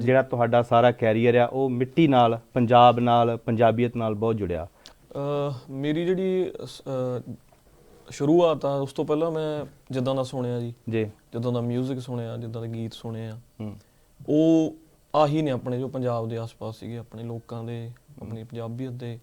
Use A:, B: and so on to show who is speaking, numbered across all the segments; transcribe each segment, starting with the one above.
A: ਜਿਹੜਾ ਤੁਹਾਡਾ ਸਾਰਾ ਕੈਰੀਅਰ ਆ ਉਹ ਮਿੱਟੀ ਨਾਲ ਪੰਜਾਬ ਨਾਲ ਪੰਜਾਬੀਅਤ ਨਾਲ ਬਹੁਤ ਜੁੜਿਆ।
B: ਮੇਰੀ ਜਿਹੜੀ ਸ਼ੁਰੂਆਤ ਆ ਉਸ ਤੋਂ ਪਹਿਲਾਂ ਮੈਂ ਜਿੱਦਾਂ ਦਾ ਸੁਣਿਆ ਜੀ
A: ਜੀ।
B: ਜਿੱਦਾਂ ਦਾ 뮤직 ਸੁਣਿਆ ਜਿੱਦਾਂ ਦੇ ਗੀਤ ਸੁਣੇ ਆ। ਉਹ ਆਹੀ ਨੇ ਆਪਣੇ ਜੋ ਪੰਜਾਬ ਦੇ ਆਸ-ਪਾਸ ਸੀਗੇ ਆਪਣੇ ਲੋਕਾਂ ਦੇ ਆਪਣੀ ਪੰਜਾਬੀਅਤ ਦੇ।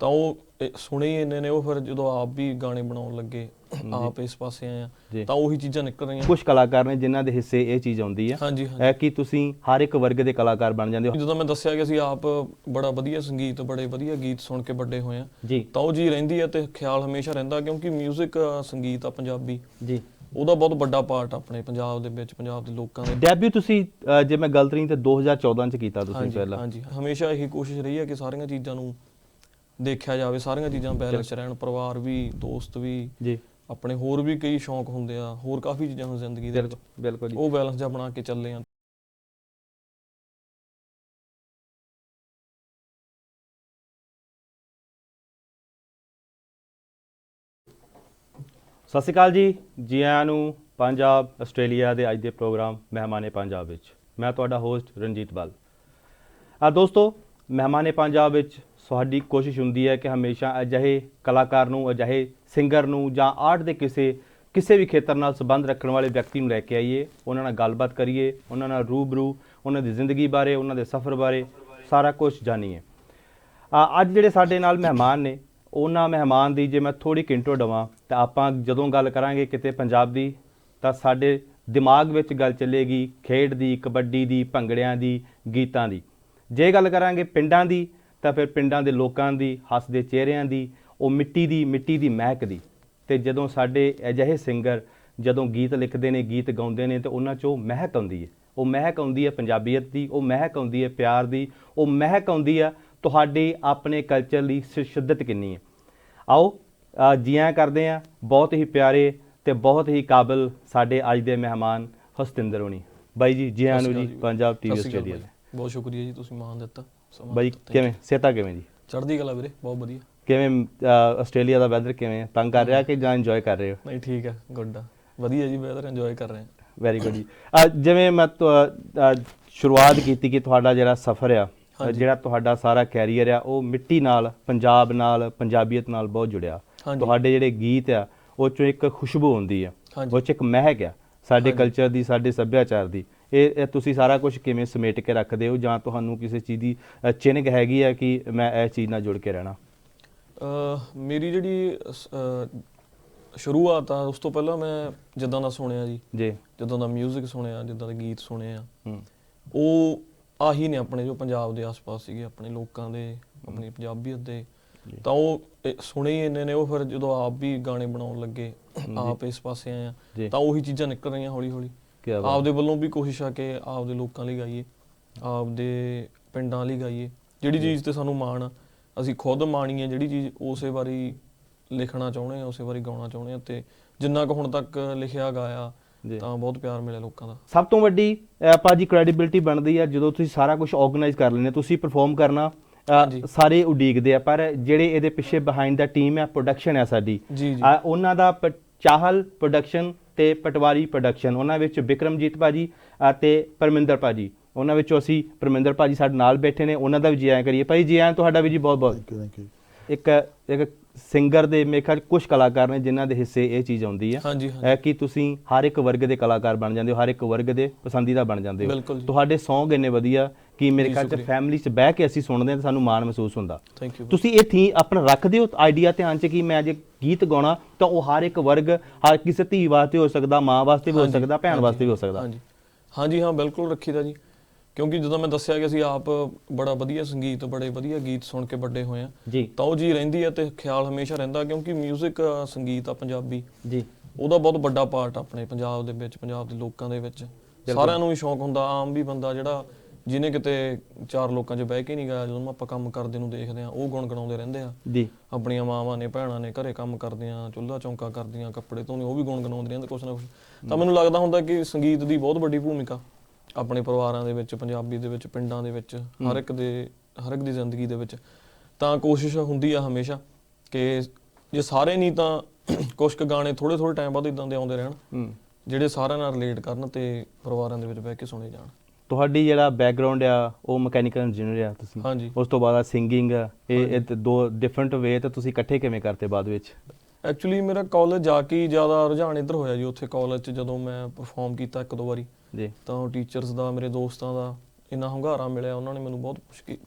B: ਤਾਂ ਉਹ ਸੁਣੇ ਹੀ ਇੰਨੇ ਨੇ ਉਹ ਫਿਰ ਜਦੋਂ ਆਪ ਵੀ ਗਾਣੇ ਬਣਾਉਣ ਲੱਗੇ ਆਪ ਇਸ ਪਾਸੇ ਆਏ। ਆ। ਤਾਂ ਉਹੀ ਚੀਜ਼ਾਂ ਨਿਕਲ ਰਹੀਆਂ।
A: ਕੁਝ ਕਲਾਕਾਰ ਨੇ ਜਿਨ੍ਹਾਂ ਦੇ ਹਿੱਸੇ ਇਹ ਚੀਜ਼ ਆਉਂਦੀ ਆ।
B: ਹਾਂਜੀ
A: ਹੈ ਕਿ ਤੁਸੀਂ ਹਰ ਇੱਕ ਵਰਗ ਦੇ ਕਲਾਕਾਰ ਬਣ ਜਾਂਦੇ ਹੋ?
B: ਜਦੋਂ ਮੈਂ ਦੱਸਿਆ ਕਿ ਅਸੀਂ ਆਪ ਬੜਾ ਵਧੀਆ ਸੰਗੀਤ ਬੜੇ ਵਧੀਆ ਗੀਤ ਸੁਣ ਕੇ ਵੱਡੇ ਹੋਏ ਆ ਤਾਂ ਉਹ ਜੀ ਰਹਿੰਦੀ ਹੈ ਤੇ ਖਿਆਲ ਹਮੇਸ਼ਾ ਰਹਿੰਦਾ ਕਿਉਂਕਿ 뮤직 ਸੰਗੀਤ ਆ ਪੰਜਾਬੀ।
A: ਜੀ।
B: ਉਹਦਾ ਬਹੁਤ ਵੱਡਾ ਪਾਰਟ ਆਪਣੇ ਪੰਜਾਬ ਦੇ ਵਿੱਚ ਪੰਜਾਬ ਦੇ ਲੋਕਾਂ ਦੇ।
A: ਡੈਬਿਊ ਤੁਸੀਂ ਜੇ ਮੈਂ ਗਲਤ ਨਹੀਂ ਤੇ 2014 ਚ ਕੀਤਾ ਤੁਸੀਂ ਪਹਿਲਾਂ।
B: ਹਾਂਜੀ। ਹਮੇਸ਼ਾ ਇਹੀ ਕੋਸ਼ਿਸ਼ ਰਹੀ ਹੈ ਕਿ ਸਾਰੀਆਂ ਚੀਜ਼ਾਂ ਨੂੰ ਦੇਖਿਆ ਜਾਵੇ ਸਾਰੀਆਂ ਚੀਜ਼ਾਂ ਬੈਲੈਂਸ ਰਹਿਣ ਪਰਿਵਾਰ ਵੀ ਦੋਸਤ ਵੀ।
A: ਜੀ।
B: ਆਪਣੇ ਹੋਰ ਵੀ ਕਈ ਸ਼ੌਂਕ ਹੁੰਦੇ ਆ ਹੋਰ ਕਾਫੀ ਚੀਜ਼ਾਂ ਹਨ ਜ਼ਿੰਦਗੀ ਦੇ ਵਿੱਚ।
A: ਬਿਲਕੁਲ ਬਿਲਕੁਲ ਜੀ।
B: ਉਹ ਬੈਲੈਂਸ ਜਿਹਾ ਬਣਾ ਕੇ ਚੱਲੇ ਆ।
A: ਸਤਿ ਸ਼੍ਰੀ ਅਕਾਲ ਜੀ। ਜੀ ਆਇਆਂ ਨੂੰ ਪੰਜਾਬ ਆਸਟ੍ਰੇਲੀਆ ਦੇ ਅੱਜ ਦੇ ਪ੍ਰੋਗਰਾਮ ਮਹਿਮਾਨੇ ਪੰਜਾਬ ਵਿੱਚ। ਮੈਂ ਤੁਹਾਡਾ ਹੋਸਟ ਰਣਜੀਤ ਬਲ ਆ ਦੋਸਤੋ ਮਹਿਮਾਨੇ ਪੰਜਾਬ ਵਿੱਚ ਸਾਡੀ ਕੋਸ਼ਿਸ਼ ਹੁੰਦੀ ਹੈ ਕਿ ਹਮੇਸ਼ਾ ਅਜਿਹੇ ਕਲਾਕਾਰ ਨੂੰ, ਅਜਿਹੇ ਸਿੰਗਰ ਨੂੰ ਜਾਂ ਆਰਟ ਦੇ ਕਿਸੇ ਕਿਸੇ ਵੀ ਖੇਤਰ ਨਾਲ ਸੰਬੰਧ ਰੱਖਣ ਵਾਲੇ ਵਿਅਕਤੀ ਨੂੰ ਲੈ ਕੇ ਆਈਏ, ਉਹਨਾਂ ਨਾਲ ਗੱਲਬਾਤ ਕਰੀਏ, ਉਹਨਾਂ ਨਾਲ ਰੂਬਰੂ, ਉਹਨਾਂ ਦੀ ਜ਼ਿੰਦਗੀ ਬਾਰੇ, ਉਹਨਾਂ ਦੇ ਸਫ਼ਰ ਬਾਰੇ ਸਾਰਾ ਕੁਝ ਜਾਣੀਏ। ਅੱਜ ਜਿਹੜੇ ਸਾਡੇ ਨਾਲ ਮਹਿਮਾਨ ਨੇ, ਉਹਨਾਂ ਮਹਿਮਾਨ ਦੀ ਜੇ ਮੈਂ ਥੋੜੀ ਕਿੰਟੋ ਦਵਾਂ, ਤਾਂ ਆਪਾਂ ਜਦੋਂ ਗੱਲ ਕਰਾਂਗੇ ਕਿਤੇ ਪੰਜਾਬ ਦੀ, ਤਾਂ ਸਾਡੇ ਦਿਮਾਗ ਵਿੱਚ ਗੱਲ ਚੱਲੇਗੀ ਖੇਡ ਦੀ, ਕਬੱਡੀ ਦੀ, ਭੰਗੜਿਆਂ ਦੀ, ਗੀਤਾਂ ਦੀ। ਜੇ ਗੱਲ ਕਰਾਂਗੇ ਪਿੰਡਾਂ ਦੀ ਤਾਂ ਫਿਰ ਪਿੰਡਾਂ ਦੇ ਲੋਕਾਂ ਦੀ ਹੱਸਦੇ ਚਿਹਰਿਆਂ ਦੀ ਉਹ ਮਿੱਟੀ ਦੀ ਮਿੱਟੀ ਦੀ ਮਹਿਕ ਦੀ। ਤੇ ਜਦੋਂ ਸਾਡੇ ਅਜਿਹੇ ਸਿੰਗਰ ਜਦੋਂ ਗੀਤ ਲਿਖਦੇ ਨੇ ਗੀਤ ਗਾਉਂਦੇ ਨੇ ਤੇ ਉਹਨਾਂ 'ਚੋਂ ਮਹਿਕ ਆਉਂਦੀ ਹੈ ਉਹ ਮਹਿਕ ਆਉਂਦੀ ਹੈ ਪੰਜਾਬੀਅਤ ਦੀ ਉਹ ਮਹਿਕ ਆਉਂਦੀ ਹੈ ਪਿਆਰ ਦੀ ਉਹ ਮਹਿਕ ਆਉਂਦੀ ਹੈ ਤੁਹਾਡੇ ਆਪਣੇ ਕਲਚਰ ਲਈ ਸ਼ਿੱਦਤ ਕਿੰਨੀ ਹੈ ਆਓ ਜੀਆਂ ਕਰਦੇ ਆ ਬਹੁਤ ਹੀ ਪਿਆਰੇ ਤੇ ਬਹੁਤ ਹੀ ਕਾਬਿਲ ਸਾਡੇ ਅੱਜ ਦੇ ਮਹਿਮਾਨ ਹਸਤਿੰਦਰ ਹੋਣੀ। ਬਾਈ ਜੀ ਜੀ ਆਇਆਂ ਨੂੰ ਜੀ ਪੰਜਾਬ ਟੀਵੀ ਆਸਟ੍ਰੇਲੀਆ।
B: ਬਹੁਤ ਸ਼ੁਕਰੀਆ ਜੀ ਤੁਸੀਂ ਮਾਣ ਦਿੱਤਾ।
A: ਬਾਈ। ਕਿਵੇਂ ਸਿਹਤਾਂ ਕਿਵੇਂ ਜੀ
B: ਚੜ੍ਹਦੀ ਕਲਾ ਵੀਰੇ ਬਹੁਤ ਵਧੀਆ
A: ਕਿਵੇਂ ਆਸਟ੍ਰੇਲੀਆ ਦਾ ਵੈਦਰ ਕਿਵੇਂ ਤੰਗ ਕਰ ਰਿਹਾ ਕਿ ਜਾਂ ਇੰਜੋਏ ਕਰ ਰਹੇ ਹੋ
B: ਨਹੀਂ ਠੀਕ ਹੈ ਗੁੱਡ ਆ ਵਧੀਆ ਜੀ ਵੈਦਰ ਇੰਜੋਏ ਕਰ ਰਹੇ ਹਾਂ
A: ਵੈਰੀ ਗੁੱਡ ਜੀ ਜਿਵੇਂ ਮੈਂ ਸ਼ੁਰੂਆਤ ਕੀਤੀ ਕਿ ਤੁਹਾਡਾ ਜਿਹੜਾ ਸਫ਼ਰ ਆ। ਜਿਹੜਾ ਤੁਹਾਡਾ ਸਾਰਾ ਕੈਰੀਅਰ ਆ ਉਹ ਮਿੱਟੀ ਨਾਲ ਪੰਜਾਬ ਨਾਲ ਪੰਜਾਬੀਅਤ ਨਾਲ ਬਹੁਤ ਜੁੜਿਆ। ਤੁਹਾਡੇ ਜਿਹੜੇ ਗੀਤ ਆ ਉਹ ਚੋਂ ਇੱਕ ਖੁਸ਼ਬੂ ਹੁੰਦੀ ਆ। ਉਹ ਚ ਇੱਕ ਮਹਿਕ ਆ ਸਾਡੇ। ਕਲਚਰ ਦੀ ਸਾਡੇ ਸੱਭਿਆਚਾਰ ਦੀ ਇਹ ਤੁਸੀਂ ਸਾਰਾ ਕੁਝ ਕਿਵੇਂ ਸਮੇਟ ਕੇ ਰੱਖਦੇ ਹੋ? ਜਾਂ ਤੁਹਾਨੂੰ ਕਿਸੇ ਚੀਜ਼ ਦੀ ਚਿੰਨ੍ਹ ਹੈਗੀ ਆ ਕਿ ਮੈਂ ਇਹ ਚੀਜ਼ ਨਾਲ ਜੁੜ ਕੇ ਰਹਿਣਾ?
B: ਮੇਰੀ ਜਿਹੜੀ ਸ਼ੁਰੂਆਤ ਆ ਉਸ ਤੋਂ ਪਹਿਲਾਂ ਮੈਂ ਜਿੱਦਾਂ ਦਾ ਸੁਣਿਆ ਜੀ
A: ਜੀ।
B: ਜਿੱਦਾਂ ਦਾ 뮤직 ਸੁਣਿਆ ਜਿੱਦਾਂ ਦੇ ਗੀਤ ਸੁਣੇ ਆ
A: ਹੂੰ।
B: ਉਹ ਆਹੀ ਨੇ ਆਪਣੇ ਜੋ ਪੰਜਾਬ ਦੇ ਆਸ-ਪਾਸ ਸੀਗੇ ਆਪਣੇ ਲੋਕਾਂ ਦੇ ਆਪਣੀ ਪੰਜਾਬੀਅਤ ਦੇ। ਤਾਂ ਉਹ ਸੁਣੇ ਹੀ ਇੰਨੇ ਨੇ ਉਹ ਫਿਰ ਜਦੋਂ ਆਪ ਵੀ ਗਾਣੇ ਬਣਾਉਣ ਲੱਗੇ ਆਪ ਇਸ ਪਾਸੇ ਆਏ। ਆ ਤਾਂ ਉਹੀ ਚੀਜ਼ਾਂ ਨਿਕਲ ਰਹੀਆਂ ਹੌਲੀ-ਹੌਲੀ।
A: ਕੀ ਬਾਤ
B: ਆਪਦੇ ਵੱਲੋਂ ਵੀ ਕੋਸ਼ਿਸ਼ ਆ ਕਿ ਆਪਦੇ ਲੋਕਾਂ ਲਈ ਗਾਈਏ ਆਪਦੇ ਪਿੰਡਾਂ ਲਈ ਗਾਈਏ ਜਿਹੜੀ ਚੀਜ਼ ਤੇ ਸਾਨੂੰ ਮਾਣ ਆ ਅਸੀਂ ਖੁਦ ਮਾਣੀਏ ਜਿਹੜੀ ਚੀਜ਼ ਉਸੇ ਵਾਰੀ ਲਿਖਣਾ ਚਾਹੁੰਦੇ ਆ ਉਸੇ ਵਾਰੀ ਗਾਉਣਾ ਚਾਹੁੰਦੇ ਆ ਤੇ ਜਿੰਨਾ ਕੁ ਹੁਣ ਤੱਕ ਲਿਖਿਆ ਗਾਇਆ। ਤਾਂ ਬਹੁਤ ਪਿਆਰ ਮਿਲਿਆ ਲੋਕਾਂ ਦਾ
A: ਸਭ ਤੋਂ ਵੱਡੀ ਭਾਜੀ ਕ੍ਰੈਡੀਬਿਲਿਟੀ ਬਣਦੀ ਹੈ ਜਦੋਂ ਤੁਸੀਂ ਸਾਰਾ ਕੁਝ ਆਰਗੇਨਾਈਜ਼ ਕਰ ਲੈਂਦੇ। ਤੁਸੀਂ ਪਰਫਾਰਮ ਕਰਨਾ। ਸਾਰੇ ਉਡੀਕਦੇ ਆ ਪਰ ਜਿਹੜੇ ਇਹਦੇ ਪਿੱਛੇ ਬਿਹਾਈਂਡ ਦਾ ਟੀਮ ਹੈ ਪ੍ਰੋਡਕਸ਼ਨ ਹੈ ਸਾਡੀ ਉਹਨਾਂ ਦਾ ਚਾਹਲ ਪ੍ਰੋਡਕਸ਼ਨ ਤੇ ਪਟਵਾਰੀ ਪ੍ਰੋਡਕਸ਼ਨ ਉਹਨਾਂ ਵਿੱਚ ਵਿਕਰਮਜੀਤ ਭਾਜੀ ਅਤੇ ਪਰਮਿੰਦਰ ਭਾਜੀ। ਉਹਨਾਂ ਵਿੱਚੋਂ ਅਸੀਂ ਪਰਮਿੰਦਰ ਭਾਜੀ ਸਾਡੇ ਨਾਲ ਬੈਠੇ ਨੇ ਉਹਨਾਂ ਦਾ ਵੀ ਜੀ ਆਇਆਂ ਕਰੀਏ। ਭਾਈ ਜੀ ਆਇਆਂ ਤੁਹਾਡਾ ਵੀ ਜੀ ਬਹੁਤ ਬਹੁਤ।
C: ਥੈਂਕ ਯੂ ਥੈਂਕ ਯੂ
A: ਇੱਕ ਇੱਕ ਸਿੰਗਰ ਦੇ ਖਿਆਲ ਕੁਝ ਕਲਾਕਾਰ ਨੇ ਜਿਨ੍ਹਾਂ ਦੇ ਹਿੱਸੇ ਇਹ ਚੀਜ਼ ਆਉਂਦੀ ਹੈ ਕਿ ਤੁਸੀਂ ਹਰ ਇੱਕ ਵਰਗ ਦੇ ਕਲਾਕਾਰ ਬਣ ਜਾਂਦੇ ਹੋ ਹਰ ਇੱਕ ਵਰਗ ਦੇ ਪਸੰਦੀਦਾ ਬਣ ਜਾਂਦੇ ਹੋ। ਤੁਹਾਡੇ Song ਇੰਨੇ ਵਧੀਆ ਕਿ ਮੇਰੇ ਖਿਆਲ ਚ। ਫੈਮਿਲੀ ਚ ਬਹਿ ਕੇ ਅਸੀਂ ਸੁਣਦੇ ਹਾਂ ਤਾਂ ਸਾਨੂੰ ਮਾਣ ਮਹਿਸੂਸ ਹੁੰਦਾ।
B: ਥੈਂਕ ਯੂ
A: ਤੁਸੀਂ ਇਹ ਥੀ ਆਪਣਾ ਰੱਖਦੇ ਹੋ ਆਈਡੀਆ ਧਿਆਨ ਚ ਕਿ ਮੈਂ ਜੇ ਗੀਤ ਗਾਉਣਾ ਤਾਂ ਉਹ ਹਰ ਇੱਕ ਵਰਗ ਹਰ ਕਿਸੇ ਧੀ ਵਾਸਤੇ ਹੋ ਸਕਦਾ ਮਾਂ ਵਾਸਤੇ ਵੀ ਹੋ ਸਕਦਾ ਭੈਣ ਵਾਸਤੇ ਵੀ ਹੋ ਸਕਦਾ।
B: ਹਾਂਜੀ। ਹਾਂਜੀ ਹਾਂ ਬਿਲਕੁਲ ਰੱਖੀਦਾ ਜੀ। ਕਿਉਂਕਿ ਜਦੋਂ ਮੈਂ ਦੱਸਿਆ ਕਿ ਅਸੀਂ ਆਪ ਬੜਾ ਵਧੀਆ ਸੰਗੀਤ ਬੜੇ ਵਧੀਆ ਗੀਤ ਸੁਣ ਕੇ ਵੱਡੇ ਹੋਏ ਆ ਤਾਂ ਉਹ ਜੀ ਰਹਿੰਦੀ ਹੈ ਤੇ ਖਿਆਲ ਹਮੇਸ਼ਾ ਰਹਿੰਦਾ ਕਿਉਂਕਿ 뮤직 ਸੰਗੀਤ ਆ ਪੰਜਾਬੀ।
A: ਜੀ।
B: ਉਹਦਾ ਬਹੁਤ ਵੱਡਾ ਪਾਰਟ ਆਪਣੇ ਪੰਜਾਬ ਦੇ ਵਿੱਚ ਪੰਜਾਬ ਦੇ ਲੋਕਾਂ ਦੇ ਵਿੱਚ। ਸਾਰਿਆਂ ਨੂੰ ਹੀ ਸ਼ੌਂਕ ਹੁੰਦਾ ਆਮ ਵੀ ਬੰਦਾ ਜਿਹੜਾ ਜਿਹਨੇ ਕਿਤੇ ਚਾਰ ਲੋਕਾਂ 'ਚ ਬਹਿ ਕੇ ਨਹੀਂ ਗਿਆ ਜਦੋਂ ਆਪਾਂ ਕੰਮ ਕਰਦੇ ਨੂੰ ਦੇਖਦੇ ਆ ਉਹ ਗੁਣਗੁਣਾਉਂਦੇ ਰਹਿੰਦੇ ਆ।
A: ਜੀ।
B: ਆਪਣੀਆਂ ਮਾਵਾਂ ਨੇ ਭੈਣਾਂ ਨੇ ਘਰੇ ਕੰਮ ਕਰਦੀਆਂ ਚੁੱਲ੍ਹਾ ਚੌਂਕਾ ਕਰਦੀਆਂ ਕੱਪੜੇ ਧੋਣੇ ਉਹ ਵੀ ਗੁਣਗੁਣਾਉਂਦੇ ਰਹਿੰਦੇ ਕੁਛ ਨਾ ਕੁਛ। ਤਾਂ ਮੈਨੂੰ ਲੱਗਦਾ ਹੁੰਦਾ ਕਿ ਸੰਗੀਤ ਦੀ ਬਹੁਤ ਵੱਡੀ ਭੂਮਿਕਾ ਆਪਣੇ ਪਰਿਵਾਰਾਂ ਦੇ ਵਿੱਚ ਪੰਜਾਬੀ ਦੇ ਵਿੱਚ ਪਿੰਡਾਂ ਦੇ ਵਿੱਚ ਹਰ ਇੱਕ ਦੇ ਹਰ ਇੱਕ ਦੀ ਜ਼ਿੰਦਗੀ ਦੇ ਵਿੱਚ। ਤਾਂ ਕੋਸ਼ਿਸ਼ ਹੁੰਦੀ ਆ ਹਮੇਸ਼ਾ ਕਿ ਜੇ ਸਾਰੇ ਨਹੀਂ ਤਾਂ ਕੁਝ ਕੁ ਗਾਣੇ ਥੋੜੇ ਥੋੜੇ ਟਾਈਮ ਬਾਅਦ ਇਦਾਂ ਦੇ ਆਉਂਦੇ ਰਹਿਣ ਜਿਹੜੇ ਸਾਰਿਆਂ ਨਾਲ ਰਿਲੇਟ ਕਰਨ ਤੇ ਪਰਿਵਾਰਾਂ ਦੇ ਵਿੱਚ ਬਹਿ ਕੇ ਸੁਣੇ ਜਾਣ।
A: ਤੁਹਾਡੀ ਜਿਹੜਾ ਬੈਕਗ੍ਰਾਉਂਡ ਆ ਉਹ ਮਕੈਨੀਕਲ ਇੰਜੀਨੀਅਰ ਆ ਤੁਸੀਂ।
B: ਹਾਂਜੀ।
A: ਉਸ ਤੋਂ ਬਾਅਦ ਆ ਸਿੰਗਿੰਗ ਇਹ ਇਹ ਤੇ ਦੋ ਡਿਫਰੈਂਟ ਵੇ ਤੇ ਤੁਸੀਂ ਇਕੱਠੇ ਕਿਵੇਂ ਕਰਤੇ ਬਾਅਦ ਵਿੱਚ?
B: ਐਕਚੁਅਲੀ ਮੇਰਾ ਕਾਲਜ ਜਾ ਕੇ ਜ਼ਿਆਦਾ ਰੁਝਾਨ ਇੱਧਰ ਹੋਇਆ ਜੀ ਉੱਥੇ ਕਾਲਜ 'ਚ ਜਦੋਂ ਮੈਂ ਪਰਫਾਰਮ ਕੀਤਾ ਇੱਕ ਦੋ ਵਾਰੀ।
A: ਜੀ।
B: ਤਾਂ ਟੀਚਰਸ ਦਾ ਮੇਰੇ ਦੋਸਤਾਂ ਦਾ ਇੰਨਾ ਹੰਗਾਰਾ ਮਿਲਿਆ ਉਹਨਾਂ ਨੇ ਮੈਨੂੰ ਬਹੁਤ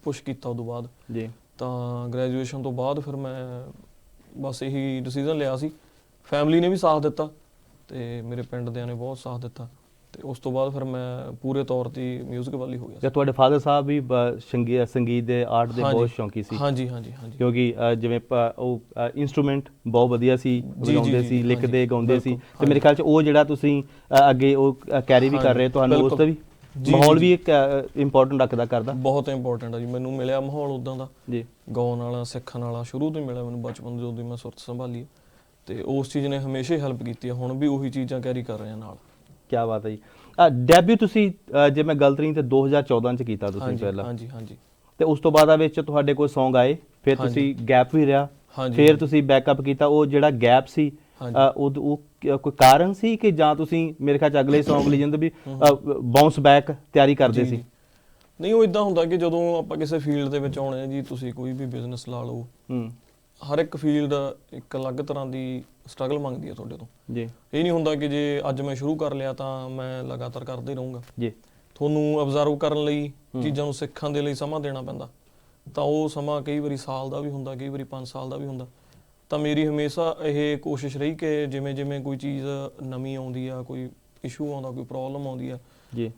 B: ਪੁਸ਼ ਕੀਤਾ ਉਦੋਂ ਬਾਅਦ।
A: ਜੀ।
B: ਤਾਂ ਗ੍ਰੈਜੂਏਸ਼ਨ ਤੋਂ ਬਾਅਦ ਫਿਰ ਮੈਂ ਬਸ ਇਹੀ ਡਿਸੀਜਨ ਲਿਆ ਸੀ। ਫੈਮਿਲੀ ਨੇ ਵੀ ਸਾਥ ਦਿੱਤਾ ਤੇ ਮੇਰੇ ਪਿੰਡ ਦਿਆਂ ਨੇ ਬਹੁਤ ਸਾਥ ਦਿੱਤਾ। ਤੇ ਉਸ ਤੋਂ ਬਾਅਦ ਫਿਰ ਮੈਂ ਪੂਰੇ ਤੌਰ ਤੇ 뮤직 ਵੱਲ ਹੀ ਹੋ ਗਿਆ
A: ਤੇ ਤੁਹਾਡੇ ਫਾਦਰ ਸਾਹਿਬ ਵੀ ਬ- ਸੰਗੀ- ਸੰਗੀਤ ਦੇ ਆਰਟ ਦੇ। ਬਹੁਤ ਸ਼ੌਂਕੀ ਸੀ।
B: ਹਾਂਜੀ ਹਾਂਜੀ ਹਾਂਜੀ।
A: ਕਿਉਂਕਿ ਜਿਵੇਂ ਉਹ ਇਨਸਟਰੂਮੈਂਟ ਬਹੁਤ ਵਧੀਆ ਸੀ
B: ਜੀ,
A: ਵਜਾਉਂਦੇ
B: ਜੀ,
A: ਸੀ
B: ਜੀ,
A: ਲਿਖਦੇ ਗਾਉਂਦੇ ਸੀ। ਤੇ ਮੇਰੇ ਖਿਆਲ ਚ ਉਹ ਜਿਹੜਾ ਤੁਸੀਂ ਅੱਗੇ ਉਹ ਕੈਰੀ ਵੀ ਕਰ ਰਹੇ ਤੁਹਾਨੂੰ ਉਸ। ਦਾ ਵੀ
B: ਜੀ,
A: ਮਾਹੌਲ
B: ਜੀ,
A: ਵੀ ਇੱਕ ਇੰਪੋਰਟੈਂਟ ਰੱਖਦਾ ਕਰਦਾ।
B: ਬਹੁਤ ਇੰਪੋਰਟੈਂਟ ਆ ਜੀ। ਮੈਨੂੰ ਮਿਲਿਆ ਮਾਹੌਲ ਉਦਾਂ ਦਾ।
A: ਜੀ।
B: ਗਾਉਣ ਵਾਲਾ ਸਿੱਖਣ ਵਾਲਾ ਸ਼ੁਰੂ ਤੋਂ ਹੀ ਮਿਲਿਆ ਮੈਨੂੰ ਬਚਪਨ ਤੋਂ ਜਦੋਂ ਦੀ ਮੈਂ ਸੁਰਤ ਸੰਭਾਲੀ ਹੈ। ਤੇ ਉਸ ਚੀਜ਼ ਨੇ ਹਮੇਸ਼ਾ ਹੈਲਪ ਕੀਤੀ ਹੈ ਹੁਣ ਵੀ ਉਹੀ ਚੀਜ਼ਾਂ ਕੈਰੀ ਕਰ ਰਹੇ ਹਾਂ ਨਾਲ।
A: ਕੀ ਬਾਤ ਹੈ ਜੀ। ਡੈਬਿਊ ਤੁਸੀਂ ਅ, ਜੇ ਮੈਂ ਗਲਤ ਨਹੀਂ ਤੇ 2014 ਚ ਕੀਤਾ ਤੁਸੀਂ
B: ਹਾਂਜੀ
A: ਪਹਿਲਾਂ।
B: ਹਾਂਜੀ ਹਾਂਜੀ।
A: ਤੇ ਉਸ ਤੋਂ ਬਾਅਦ ਆ ਵਿੱਚ ਤੁਹਾਡੇ ਕੋਲ Song ਆਏ ਫਿਰ। ਤੁਸੀਂ ਗੈਪ ਵੀ ਰਿਹਾ
B: ਹਾਂਜੀ।
A: ਫਿਰ ਤੁਸੀਂ ਬੈਕਅਪ ਕੀਤਾ ਉਹ ਜਿਹੜਾ ਗੈਪ ਸੀ
B: ਹਾਂਜੀ।
A: ਅ, ਉਹ ਉਹ ਕ- ਕੋਈ ਕਾਰਨ ਸੀ ਕਿ ਜਾਂ ਤੁਸੀਂ ਮੇਰੇ ਖਿਆਲ ਚ ਅਗਲੇ Song ਲਈ ਜਾਂਦੇ ਵੀ ਬਾਉਂਸ ਬੈਕ ਤਿਆਰੀ ਕਰਦੇ ਸੀ।
B: ਨਹੀਂ ਉਹ ਇਦਾਂ ਹੁੰਦਾ ਕਿ ਜਦੋਂ ਆਪਾਂ ਕਿਸੇ ਫੀਲਡ ਦੇ ਵਿੱਚ ਆਉਣੇ ਆ ਜੀ ਤੁਸੀਂ ਕੋਈ ਵੀ ਬਿਜ਼ਨਸ ਲਾ ਲਓ।
A: ਹੂੰ।
B: ਹਰ ਇੱਕ ਫੀਲਡ ਇੱਕ ਅਲੱਗ ਤਰ੍ਹਾਂ ਦੀ ਸਟਰਗਲ ਮੰਗਦੀ ਹੈ ਤੁਹਾਡੇ ਤੋਂ।
A: ਜੀ।
B: ਇਹ ਨਹੀਂ ਹੁੰਦਾ ਕਿ ਜੇ ਅੱਜ ਮੈਂ ਸ਼ੁਰੂ ਕਰ ਲਿਆ ਤਾਂ ਮੈਂ ਲਗਾਤਾਰ ਕਰਦਾ ਹੀ ਰਹੂੰਗਾ।
A: ਜੀ।
B: ਤੁਹਾਨੂੰ ਅਬਜ਼ਰਵ ਕਰਨ ਲਈ ਚੀਜ਼ਾਂ ਨੂੰ ਸਿੱਖਣ ਦੇ ਲਈ ਸਮਾਂ ਦੇਣਾ ਪੈਂਦਾ। ਤਾਂ ਉਹ ਸਮਾਂ ਕਈ ਵਾਰੀ ਸਾਲ ਦਾ ਵੀ ਹੁੰਦਾ ਕਈ ਵਾਰੀ 5 ਸਾਲ ਦਾ ਵੀ ਹੁੰਦਾ। ਤਾਂ ਮੇਰੀ ਹਮੇਸ਼ਾ ਇਹ ਕੋਸ਼ਿਸ਼ ਰਹੀ ਕਿ ਜਿਵੇਂ ਜਿਵੇਂ ਕੋਈ ਚੀਜ਼ ਨਵੀਂ ਆਉਂਦੀ ਆ ਕੋਈ ਇਸ਼ੂ ਆਉਂਦਾ ਕੋਈ ਪ੍ਰੋਬਲਮ ਆਉਂਦੀ ਆ
A: ਜੀ।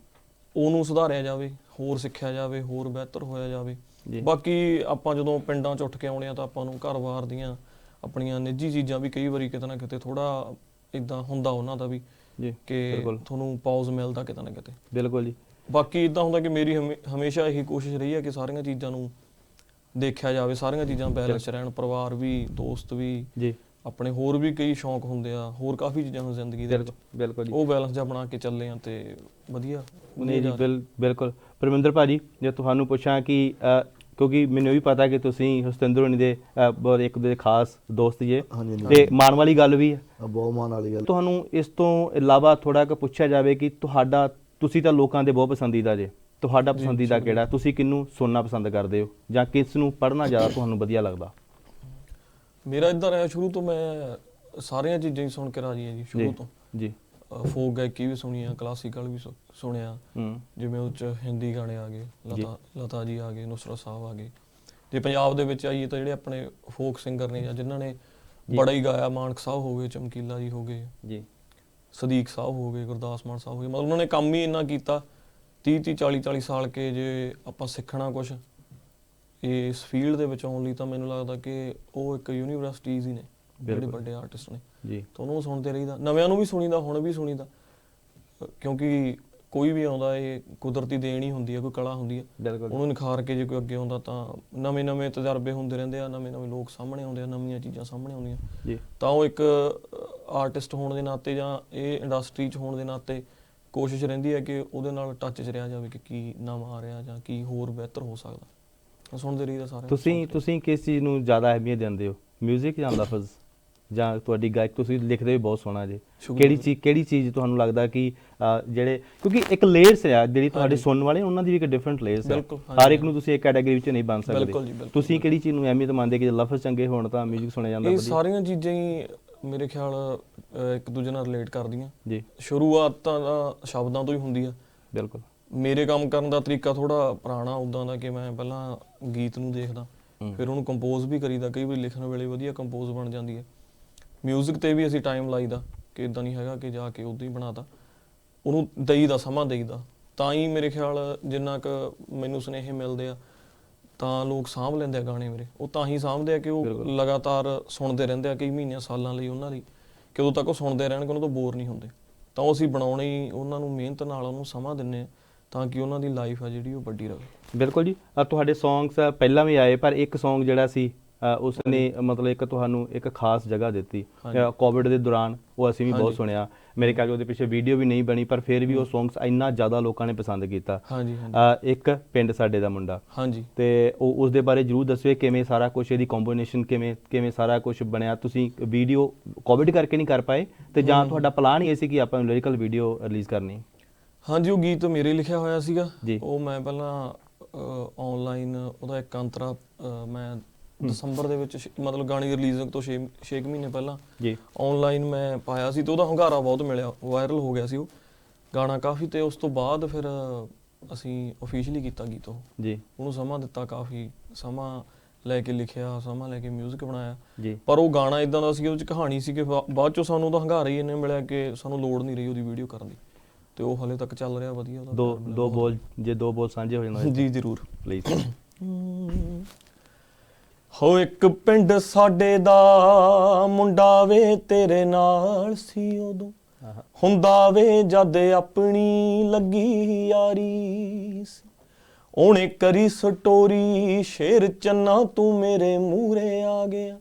B: ਉਹਨੂੰ ਸੁਧਾਰਿਆ ਜਾਵੇ ਹੋਰ ਸਿੱਖਿਆ ਜਾਵੇ ਹੋਰ ਬਿਹਤਰ ਹੋਇਆ ਜਾਵੇ। ਬਾਕੀ ਆਪਾਂ ਜਦੋਂ ਪਿੰਡਾਂ ਚ ਉੱਠ ਕੇ ਆਉਣੇ ਆ ਤਾਂ ਆਪਾਂ ਨੂੰ ਘਰ-ਬਾਰ ਦੀਆਂ ਆਪਣੀਆਂ ਨਿੱਜੀ ਚੀਜ਼ਾਂ ਵੀ ਕਈ ਵਾਰੀ ਕਿਤੇ ਨਾ ਕਿਤੇ ਥੋੜਾ ਇਦਾਂ ਹੁੰਦਾ ਉਹਨਾਂ ਦਾ ਵੀ
A: ਜੀ
B: ਕਿ ਤੁਹਾਨੂੰ ਪੌਜ਼ ਮਿਲਦਾ ਕਿਤੇ ਨਾ ਕਿਤੇ।
A: ਬਿਲਕੁਲ ਜੀ।
B: ਬਾਕੀ ਇਦਾਂ ਹੁੰਦਾ ਕਿ ਮੇਰੀ ਹਮੇ- ਹਮੇਸ਼ਾ ਇਹੀ ਕੋਸ਼ਿਸ਼ ਰਹੀ ਹੈ ਕਿ ਸਾਰੀਆਂ ਚੀਜ਼ਾਂ ਨੂੰ ਦੇਖਿਆ ਜਾਵੇ ਸਾਰੀਆਂ ਚੀਜ਼ਾਂ ਬੈਲੈਂਸ ਰਹਿਣ ਪਰਿਵਾਰ ਵੀ ਦੋਸਤ ਵੀ
A: ਜੀ।
B: ਆਪਣੇ ਹੋਰ ਵੀ ਕਈ ਸ਼ੌਂਕ ਹੁੰਦੇ ਆ ਹੋਰ ਕਾਫੀ ਚੀਜ਼ਾਂ ਹੁੰਦੀਆਂ ਜ਼ਿੰਦਗੀ ਦੇ ਵਿੱਚ।
A: ਬਿਲਕੁਲ ਜੀ।
B: ਉਹ ਬੈਲੈਂਸ ਜਿਹਾ ਬਣਾ ਕੇ ਚੱਲੇ ਆ ਤੇ ਵਧੀਆ
A: ਨਹੀਂ ਜੀ
B: ਜਾ-
A: ਬਿਲ ਬਿਲਕੁਲ। ਪਰਮਿੰਦਰ ਭਾਜੀ ਜੇ ਤੁਹਾਨੂੰ ਪੁੱਛਾਂ ਕਿ ਕਿਉਂਕਿ ਮੈਨੂੰ ਵੀ ਪਤਾ ਕਿ ਤੁਸੀਂ ਹਸਤਿੰਦਰ ਹੋਣੀ ਦੇ ਅ, ਬਹੁਤ ਇੱਕ ਦੇ ਖਾਸ ਦੋਸਤ ਜੀ।
C: ਹਾਂਜੀ ਹਾਂਜੀ।
A: ਤੇ ਮਾਣ ਵਾਲੀ ਗੱਲ ਵੀ ਹੈ
C: ਆ ਬਹੁਤ ਮਾਣ ਵਾਲੀ ਗੱਲ।
A: ਤੁਹਾਨੂੰ ਇਸ ਤੋਂ ਇਲਾਵਾ ਥੋੜਾ ਕੁ ਪੁੱਛਿਆ ਜਾਵੇ ਕਿ ਤੁਹਾਡਾ ਤੁਸੀਂ ਤਾਂ ਲੋਕਾਂ ਦੇ ਬਹੁਤ ਪਸੰਦੀਦਾ ਜੇ। ਤੁਹਾਡਾ ਪਸੰਦੀਦਾ। ਕਿਹੜਾ? ਤੁਸੀਂ ਕਿਹਨੂੰ ਸੁਣਨਾ ਪਸੰਦ ਕਰਦੇ ਹੋ? ਜਾਂ ਕਿਸ ਨੂੰ ਪੜ੍ਹਨਾ ਜ਼ਿਆਦਾ ਤੁਹਾਨੂੰ ਵਧੀਆ ਲੱਗਦਾ?
B: ਮੇਰਾ ਇਦਾਂ ਰਿਹਾ ਸ਼ੁਰੂ ਤੋਂ ਮੈਂ ਸਾਰੀਆਂ ਚੀਜ਼ਾਂ ਹੀ ਸੁਣ ਕੇ ਰਾਜੀ ਹਾਂ ਜੀ ਸ਼ੁਰੂ ਤੋਂ।
A: ਜੀ।
B: ਫੋਕ ਗਾਇਕੀ ਵੀ ਸੁਣੀ ਆ ਕਲਾਸੀਕਲ ਵੀ ਸੁ- ਸੁਣਿਆ।
A: ਹੂੰ।
B: ਜਿਵੇਂ ਉਹ ਚ ਹਿੰਦੀ ਗਾਣੇ ਆ ਗਏ। ਲਤਾ ਲਤਾ ਜੀ ਆ ਗਏ ਨੁਸਰਤ ਸਾਹਿਬ ਆ ਗਏ। ਜੇ ਪੰਜਾਬ ਦੇ ਵਿੱਚ ਆਈਏ ਤਾਂ ਜਿਹੜੇ ਆਪਣੇ ਫੋਕ ਸਿੰਗਰ ਨੇ ਜਾਂ ਜਿਨ੍ਹਾਂ ਨੇ। ਬੜਾ ਹੀ ਗਾਇਆ ਮਾਨਕ ਸਾਹਿਬ ਹੋ ਗਏ ਚਮਕੀਲਾ ਜੀ ਹੋ ਗਏ।
A: ਜੀ।
B: ਸਦੀਕ ਸਾਹਿਬ ਹੋ ਗਏ ਗੁਰਦਾਸ ਮਾਨ ਸਾਹਿਬ ਹੋ ਗਏ। ਮਤਲਬ ਉਹਨਾਂ ਨੇ ਕੰਮ ਹੀ ਇੰਨਾ ਕੀਤਾ 30 30 40 40 ਸਾਲ ਕੇ ਜੇ ਆਪਾਂ ਸਿੱਖਣਾ ਕੁਝ ਇਸ ਫੀਲਡ ਦੇ ਵਿੱਚ ਆਉਣ ਲਈ ਤਾਂ ਮੈਨੂੰ ਲੱਗਦਾ ਕਿ ਉਹ ਇੱਕ ਯੂਨੀਵਰਸਿਟੀਜ਼ ਹੀ ਨੇ ਜਿਹੜੇ
A: ਬਿਲਕੁਲ।
B: ਵੱਡੇ ਆਰਟਿਸਟ ਨੇ।
A: ਜੀ।
B: ਤਾਂ ਉਹਨੂੰ ਸੁਣਦੇ ਰਹੀਦਾ। ਨਵਿਆਂ ਨੂੰ ਵੀ ਸੁਣੀਦਾ ਹੁਣ ਵੀ ਸੁਣੀਦਾ। ਕਿਉਂਕਿ ਕੋਈ ਵੀ ਆਉਂਦਾ ਇਹ ਕੁਦਰਤੀ ਦੇਣ ਹੀ ਹੁੰਦੀ ਹੈ ਕੋਈ ਕਲਾ ਹੁੰਦੀ ਹੈ।
A: ਬਿਲਕੁਲ।
B: ਉਹਨੂੰ ਨਿਖਾਰ ਕੇ ਜੇ ਕੋਈ ਅੱਗੇ ਆਉਂਦਾ ਤਾਂ ਨਵੇਂ ਨਵੇਂ ਤਜਰਬੇ ਹੁੰਦੇ ਰਹਿੰਦੇ ਆ ਨਵੇਂ ਨਵੇਂ ਲੋਕ ਸਾਹਮਣੇ ਆਉਂਦੇ ਆ ਨਵੀਆਂ ਚੀਜ਼ਾਂ ਸਾਹਮਣੇ ਆਉਂਦੀਆਂ।
A: ਜੀ।
B: ਤਾਂ ਉਹ ਇੱਕ ਆਰਟਿਸਟ ਹੋਣ ਦੇ ਨਾਤੇ ਜਾਂ ਇਹ ਇੰਡਸਟਰੀ 'ਚ ਹੋਣ ਦੇ ਨਾਤੇ ਕੋਸ਼ਿਸ਼ ਰਹਿੰਦੀ ਹੈ ਕਿ ਉਹਦੇ ਨਾਲ ਟੱਚ 'ਚ ਰਿਹਾ ਜਾਵੇ ਕਿ ਕੀ ਨਵਾਂ ਆ ਰਿਹਾ ਜਾਂ ਕੀ ਹੋਰ ਬਿਹਤਰ ਹੋ ਸਕਦਾ। ਸੁਣਦੇ ਰਹੀਦਾ ਸਾਰੇ।
A: ਤੁਸੀਂ ਤੁਸੀਂ ਕਿਸ ਚੀਜ਼ ਨੂੰ ਜ਼ਿਆਦਾ ਅਹਿਮੀਅਤ ਦਿੰਦੇ ਹੋ? 뮤직 ਜਾਂ ਲਫ਼ਜ਼ ਜਾਂ ਤੁਹਾਡੀ ਗਾਇਕ ਤੁਸੀਂ ਲਿਖਦੇ ਵੀ ਬਹੁਤ ਸੋਹਣਾ ਜੇ। ਕਿਹੜੀ। ਚੀਜ਼ ਕਿਹੜੀ ਚੀਜ਼ ਤੁਹਾਨੂੰ ਲੱਗਦਾ ਕਿ ਅ, ਜਿਹੜੇ ਕਿਉਂਕਿ ਇੱਕ ਲੇਅਰਸ ਆ ਜਿਹੜੀ ਤੁਹਾਡੇ। ਸੁਣਨ ਵਾਲੇ ਉਹਨਾਂ ਦੀ ਵੀ ਇੱਕ ਡਿਫਰੈਂਟ ਲੇਅਰਸ ਹੈ
B: ਬਿਲਕੁਲ,
A: ਹਰ। ਇੱਕ ਨੂੰ ਤੁਸੀਂ ਇੱਕ ਕੈਟਾਗਰੀ ਵਿੱਚ ਨਹੀਂ ਬਣ ਸਕਦੇ।
B: ਬਿਲਕੁਲ ਜੀ, ਬਿਲਕੁਲ,
A: ਤੁਸੀਂ ਕਿਹੜੀ ਚੀਜ਼ ਨੂੰ ਅਹਿਮੀਅਤ ਮੰਨਦੇ ਕਿ ਜੇ ਲਫ਼ਜ਼ ਚੰਗੇ ਹੋਣ ਤਾਂ 뮤직 ਸੁਣਿਆ ਜਾਂਦਾ
B: ਇਹ
A: ਵਧੀਆ?
B: ਸਾਰੀਆਂ ਚੀਜ਼ਾਂ ਹੀ ਮੇਰੇ ਖਿਆਲ ਇੱਕ ਦੂਜੇ ਨਾਲ ਰਿਲੇਟ ਕਰਦੀਆਂ।
A: ਜੀ।
B: ਸ਼ੁਰੂਆਤ ਤਾਂ ਸ਼ਬਦਾਂ ਤੋਂ ਹੀ ਹੁੰਦੀ ਆ
A: ਬਿਲਕੁਲ।
B: ਮੇਰੇ ਕੰਮ ਕਰਨ ਦਾ ਤਰੀਕਾ ਥੋੜਾ ਪੁਰਾਣਾ ਉਦਾਂ ਦਾ ਕਿ ਮੈਂ ਪਹਿਲਾਂ ਗੀਤ ਨੂੰ ਦੇਖਦਾ। ਫਿਰ ਉਹਨੂੰ ਕੰਪੋਜ਼ ਵੀ ਕਰੀਦਾ ਕਈ ਵਾਰੀ ਲਿਖਣ ਵੇਲੇ ਵਧੀਆ ਕੰਪੋਜ਼ ਬਣ ਜਾਂਦੀ ਹੈ। 뮤직 ਤੇ ਵੀ ਅਸੀਂ ਟਾਈਮ ਲਾਈਦਾ ਕਿ ਇਦਾਂ ਨਹੀਂ ਹੈਗਾ ਕਿ ਜਾ ਕੇ ਉਦਾਂ ਹੀ ਬਣਾਤਾ। ਉਹਨੂੰ ਦੇਈਦਾ ਸਮਾਂ ਦੇਈਦਾ। ਤਾਂ ਹੀ ਮੇਰੇ ਖਿਆਲ ਜਿੰਨਾ ਕੁ ਮੈਨੂੰ ਸੁਨੇਹੇ ਮਿਲਦੇ ਆ ਤਾਂ ਲੋਕ ਸਾਂਭ ਲੈਂਦੇ ਆ ਗਾਣੇ ਮੇਰੇ। ਉਹ ਤਾਂ ਹੀ ਸਾਂਭਦੇ ਆ ਕਿ ਉਹ। ਲਗਾਤਾਰ ਸੁਣਦੇ ਰਹਿੰਦੇ ਆ ਕਈ ਮਹੀਨਿਆਂ ਸਾਲਾਂ ਲਈ ਉਹਨਾਂ ਦੀ ਕਿ ਉਦੋਂ ਤੱਕ ਉਹ ਸੁਣਦੇ ਰਹਿਣਗੇ ਉਹਨਾਂ ਤੋਂ ਬੋਰ ਨਹੀਂ ਹੁੰਦੇ। ਤਾਂ ਉਹ ਅਸੀਂ ਬਣਾਉਣੇ ਹੀ ਉਹਨਾਂ ਨੂੰ ਮਿਹਨਤ ਨਾਲ ਉਹਨੂੰ ਸਮਾਂ ਦਿੰਨੇ ਆ ਤਾਂ ਕਿ ਉਹਨਾਂ ਦੀ ਲਾਈਫ ਆ ਜਿਹੜੀ ਉਹ ਵੱਡੀ ਰਹੇ।
A: ਬਿਲਕੁਲ ਜੀ। ਤੁਹਾਡੇ ਸੌਂਗਸ ਪਹਿਲਾਂ ਵੀ ਆਏ ਪਰ ਇੱਕ Song ਜਿਹੜਾ ਸੀ ਉਸ ਨੇ ਮਤਲਬ ਇੱਕ ਤੁਹਾਨੂੰ ਇੱਕ ਖਾਸ ਜਗ੍ਹਾ ਦਿੱਤੀ। ਕੋਵਿਡ ਦੇ ਦੌਰਾਨ ਉਹ ਅਸੀਂ ਵੀ ਬਹੁਤ। ਸੁਣਿਆ। ਮੇਰੇ ਖਿਆਲ ਉਹਦੇ ਪਿੱਛੇ ਵੀਡੀਓ ਵੀ ਨਹੀਂ ਬਣੀ ਪਰ ਫਿਰ ਵੀ ਉਹ ਸੌਂਗਸ ਇੰਨਾ ਜ਼ਿਆਦਾ ਲੋਕਾਂ ਨੇ ਪਸੰਦ ਕੀਤਾ। ਇੱਕ ਪਿੰਡ ਸਾਡੇ ਦਾ ਮੁੰਡਾ। ਤੇ ਉਹ ਉਸ ਦੇ ਬਾਰੇ ਜਰੂਰ ਦੱਸਿਓ ਕਿਵੇਂ ਸਾਰਾ ਕੁਝ ਇਹਦੀ ਕੰਬੀਨੇਸ਼ਨ ਕਿਵੇਂ ਕਿਵੇਂ ਸਾਰਾ ਕੁਝ ਬਣਿਆ। ਤੁਸੀਂ ਵੀਡੀਓ ਕੋਵਿਡ ਕਰਕੇ ਨਹੀਂ ਕਰ ਪਾਏ ਤੇ ਜਾਂ ਤੁਹਾਡਾ ਪਲਾਨ ਹੀ ਇਹ ਸੀ ਕਿ ਆਪਾਂ ਲਿਰਿਕਲ ਵੀਡੀਓ ਰਿਲੀਜ਼ ਕਰਨੀ?
B: ਹਾਂਜੀ ਉਹ ਗੀਤ ਮੇਰੇ ਲਿਖਿਆ ਹੋਇਆ ਸੀਗਾ। ਉਹ ਮੈਂ ਪਹਿਲਾਂ ਆਨਲਾਈਨ ਉਹਦਾ ਇੱਕ ਅੰਤਰਾ ਮੈਂ ਦਸੰਬਰ ਦੇ ਵਿੱਚ ਸ਼- ਮਤਲਬ ਗਾਣੇ ਦੀ ਰਿਲੀਜ਼ ਤੋਂ 6 6 ਮਹੀਨੇ ਪਹਿਲਾਂ
A: ਜੀ।
B: ਆਨਲਾਈਨ ਮੈਂ ਪਾਇਆ ਸੀ ਤੇ ਉਹਦਾ ਹੰਗਾਰਾ ਬਹੁਤ ਮਿਲਿਆ ਵਾਇਰਲ ਹੋ ਗਿਆ ਸੀ ਉਹ। ਗਾਣਾ ਕਾਫੀ ਤੇ ਉਸ ਤੋਂ ਬਾਅਦ ਫਿਰ ਅਸੀਂ ਅਫੀਸ਼ੀਅਲੀ ਕੀਤਾ ਗੀਤ ਉਹ।
A: ਜੀ।
B: ਉਹਨੂੰ ਸਮਾਂ ਦਿੱਤਾ ਕਾਫੀ ਸਮਾਂ ਲੈ ਕੇ ਲਿਖਿਆ ਸਮਾਂ ਲੈ ਕੇ 뮤직 ਬਣਾਇਆ।
A: ਜੀ।
B: ਪਰ ਉਹ ਗਾਣਾ ਇਦਾਂ ਦਾ ਸੀ ਉਹਦੇ ਚ ਕਹਾਣੀ ਸੀ ਕਿ ਬਾ- ਬਾਅਦ ਚੋਂ ਸਾਨੂੰ ਉਹਦਾ ਹੰਗਾਰਾ ਹੀ ਇੰਨੇ ਮਿਲਿਆ ਕਿ ਸਾਨੂੰ ਲੋੜ ਨਹੀਂ ਰਹੀ ਉਹਦੀ ਵੀਡੀਓ ਕਰਨ ਦੀ। ਤੇ ਉਹ ਹਲੇ ਤੱਕ ਚੱਲ ਰਿਹਾ ਵਧੀਆ ਉਹਦਾ।
A: ਦੋ
B: ਪਿਆਰ ਮਿਲਿਆ
A: ਦੋ
B: ਬਹੁਤ।
A: ਬੋਲ ਜੇ ਦੋ ਬੋਲ ਸਾਂਝੇ ਹੋ ਜਾਣ
B: ਜੀ ਜ਼ਰੂਰ।
A: ਪਲੀਜ਼
B: ਹੋ ਇੱਕ ਪਿੰਡ ਸਾਡੇ ਦਾ ਮੁੰਡਾ ਵੇ ਤੇਰੇ ਨਾਲ ਸੀ ਉਦੋਂ। ਹੁੰਦਾ ਵੇ ਜਦ ਆਪਣੀ ਲੱਗੀ ਯਾਰੀ ਸੀ। ਉਹਨੇ ਕਰੀ ਸਟੋਰੀ ਸ਼ੇਰ ਚੰਨਾ ਤੂੰ ਮੇਰੇ ਮੂਰੇ ਆ ਗਿਆ।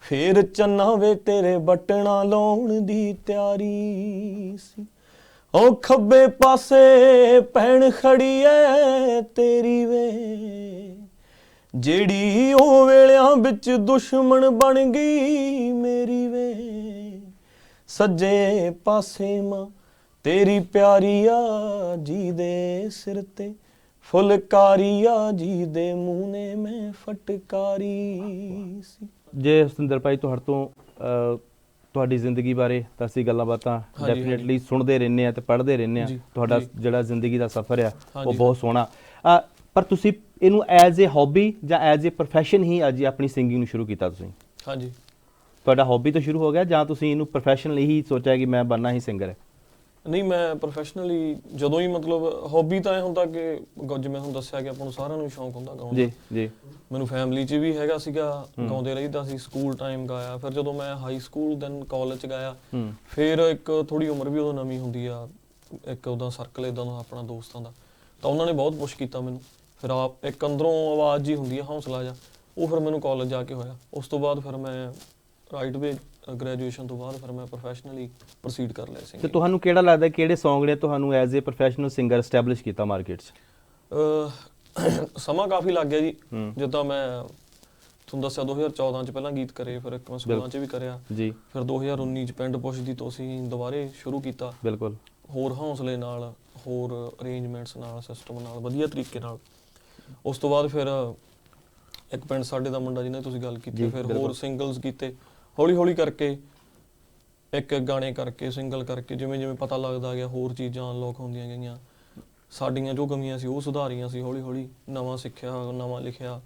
B: ਫੇਰ ਚੰਨਾ ਵੇ ਤੇਰੇ ਬਟਣਾ ਲਾਉਣ ਦੀ ਤਿਆਰੀ ਸੀ। ਉਹ ਖੱਬੇ ਪਾਸੇ ਪੈਣ ਖੜੀ ਐ ਤੇਰੀ ਵੇ। ਜਿਹੜੀ ਉਹ ਵੇਲਿਆਂ ਵਿੱਚ ਦੁਸ਼ਮਣ ਬਣ ਗਈ ਮੇਰੀ ਵੇ। ਸੱਜੇ ਪਾਸੇ ਮਾਂ ਤੇਰੀ ਪਿਆਰੀ ਆ ਜੀ ਦੇ ਸਿਰ ਤੇ ਫੁਲਕਾਰੀ ਆ ਜੀ ਦੇ ਮੂੰਹ ਨੇ ਮੈਂ ਫਟਕਾਰੀ ਸੀ।
A: ਜੇ ਸੁੰਦਰ ਭਾਈ ਤੁਹਾਡੇ ਤੋਂ ਅਹ, ਤੁਹਾਡੀ ਜ਼ਿੰਦਗੀ ਬਾਰੇ ਤਾਂ ਅਸੀਂ ਗੱਲਾਂ ਬਾਤਾਂ ਡੈਫੀਨਿਟਲੀ ਸੁਣਦੇ ਰਹਿੰਦੇ ਆ ਤੇ ਪੜ੍ਹਦੇ ਰਹਿੰਦੇ ਆ ਤੁਹਾਡਾ। ਜਿਹੜਾ ਜ਼ਿੰਦਗੀ ਦਾ ਸਫ਼ਰ ਆ ਉਹ। ਬਹੁਤ ਸੋਹਣਾ। ਪਰ ਤੁਸੀਂ ਇਹਨੂੰ ਐਜ਼ ਅ ਹੌਬੀ ਜਾਂ ਐਜ਼ ਅ profession ਹੀ ਅੱਜ ਆਪਣੀ ਸਿੰਗਿੰਗ ਨੂੰ ਸ਼ੁਰੂ ਕੀਤਾ ਤੁਸੀਂ।
B: ਹਾਂਜੀ।
A: ਤੁਹਾਡਾ ਹੌਬੀ ਤੋਂ ਸ਼ੁਰੂ ਹੋ ਗਿਆ ਜਾਂ ਤੁਸੀਂ ਇਹਨੂੰ ਪ੍ਰੋਫੈਸ਼ਨਲੀ ਹੀ ਸੋਚਿਆ ਕਿ ਮੈਂ ਬਣਨਾ ਹੀ ਸਿੰਗਰ ਹੈ?
B: ਨਹੀਂ ਮੈਂ ਪ੍ਰੋਫੈਸ਼ਨਲੀ ਜਦੋਂ ਹੀ ਮਤਲਬ ਹੌਬੀ ਤਾਂ ਇਹ ਹੁੰਦਾ ਕਿ ਗ- ਜਿਵੇਂ ਹੁਣ ਦੱਸਿਆ ਕਿ ਆਪਾਂ ਨੂੰ ਸਾਰਿਆਂ ਨੂੰ ਸ਼ੌਂਕ ਹੁੰਦਾ ਗਾਉਣ
A: ਜੀ
B: ਦਾ।
A: ਜੀ
B: ਮੈਨੂੰ ਫੈਮਿਲੀ 'ਚ ਵੀ ਹੈਗਾ ਸੀਗਾ ਗਾਉਂਦੇ ਰਹੀਦਾ ਸੀ ਸਕੂਲ ਟਾਈਮ ਗਾਇਆ। ਫਿਰ ਜਦੋਂ ਮੈਂ ਹਾਈ ਸਕੂਲ ਦੈਨ ਕਾਲਜ 'ਚ ਗਾਇਆ।
A: ਹੂੰ।
B: ਫਿਰ ਇੱਕ ਥੋੜੀ ਉਮਰ ਵੀ ਉਦੋਂ ਨਵੀਂ ਹੁੰਦੀ ਆ ਇੱਕ ਉਹਦਾ ਸਰਕਲ ਇਦਾਂ ਦਾ ਆਪਣਾ ਦੋਸਤਾਂ ਦਾ। ਤਾਂ ਉਹਨਾਂ ਨੇ ਬਹੁਤ ਪੁਸ਼ ਕੀਤਾ ਮੈਨੂੰ। ਫਿਰ ਆਪ ਇੱਕ ਅੰਦਰੋਂ ਆਵਾਜ਼ ਜੀ ਹੁੰਦੀ ਆ ਹੌਸਲਾ ਜਾ ਉਹ ਫਿਰ ਮੈਨੂੰ ਕਾਲਜ ਜਾ ਕੇ ਹੋਇਆ। ਉਸ ਤੋਂ ਬਾਅਦ ਫਿਰ ਮੈਂ ਰਾਈਟ ਵੇ ਗ੍ਰੈਜੂਏਸ਼ਨ ਤੋਂ ਬਾਅਦ ਫਿਰ ਮੈਂ ਪ੍ਰੋਫੈਸ਼ਨਲੀ ਪ੍ਰੋਸੀਡ ਕਰ ਲਿਆ ਸੀ।
A: ਤੇ ਤੁਹਾਨੂੰ ਕਿਹੜਾ ਲੱਗਦਾ ਕਿਹੜੇ Song ਨੇ ਤੁਹਾਨੂੰ as a professional singer establish ਕੀਤਾ ਮਾਰਕੀਟ 'ਚ?
B: ਸਮਾਂ ਕਾਫੀ ਲੱਗ ਗਿਆ ਜੀ।
A: ਹੂੰ।
B: ਜਿੱਦਾਂ ਮੈਂ ਤੁਹਾਨੂੰ ਦੱਸਿਆ 2014 ਚ ਪਹਿਲਾਂ ਗੀਤ ਕਰੇ ਫਿਰ ਇੱਕ ਮੈਂ ਸਕੂਲਾਂ ਚ ਵੀ ਕਰਿਆ।
A: ਜੀ।
B: ਫਿਰ 2019 ਚ ਪਿੰਡ ਪੁੱਛ ਦੀ ਤੋਂ ਅਸੀਂ ਦੁਬਾਰੇ ਸ਼ੁਰੂ ਕੀਤਾ।
A: ਬਿਲਕੁਲ।
B: ਹੋਰ ਹੌਸਲੇ ਨਾਲ ਹੋਰ ਅਰੇਂਜਮੈਂਟਸ ਨਾਲ ਸਿਸਟਮ ਨਾਲ ਵਧੀਆ ਤਰੀਕੇ ਨਾਲ। ਉਸ ਤੋਂ ਬਾਅਦ ਫਿਰ ਇੱਕ ਪਿੰਡ ਸਾਡੇ ਦਾ ਮੁੰਡਾ ਜਿਹਨੇ ਤੁਸੀਂ ਗੱਲ ਕੀਤੀ ਫਿਰ। ਹੋਰ ਸਿੰਗਲਸ ਕੀਤੇ ਹੌਲੀ ਹੌਲੀ ਕਰਕੇ ਇੱਕ ਗਾਣੇ ਕਰਕੇ ਸਿੰਗਲ ਕਰਕੇ ਜਿਵੇਂ ਜਿਵੇਂ ਪਤਾ ਲੱਗਦਾ ਗਿਆ ਹੋਰ ਚੀਜ਼ਾਂ ਅਨਲੌਕ ਹੁੰਦੀਆਂ ਗਈਆਂ। ਸਾਡੀਆਂ ਜੋ ਕਮੀਆਂ ਸੀ ਉਹ ਸੁਧਾਰੀਆਂ ਸੀ ਹੌਲੀ ਹੌਲੀ ਨਵਾਂ ਸਿੱਖਿਆ ਨਵਾਂ ਲਿਖਿਆ।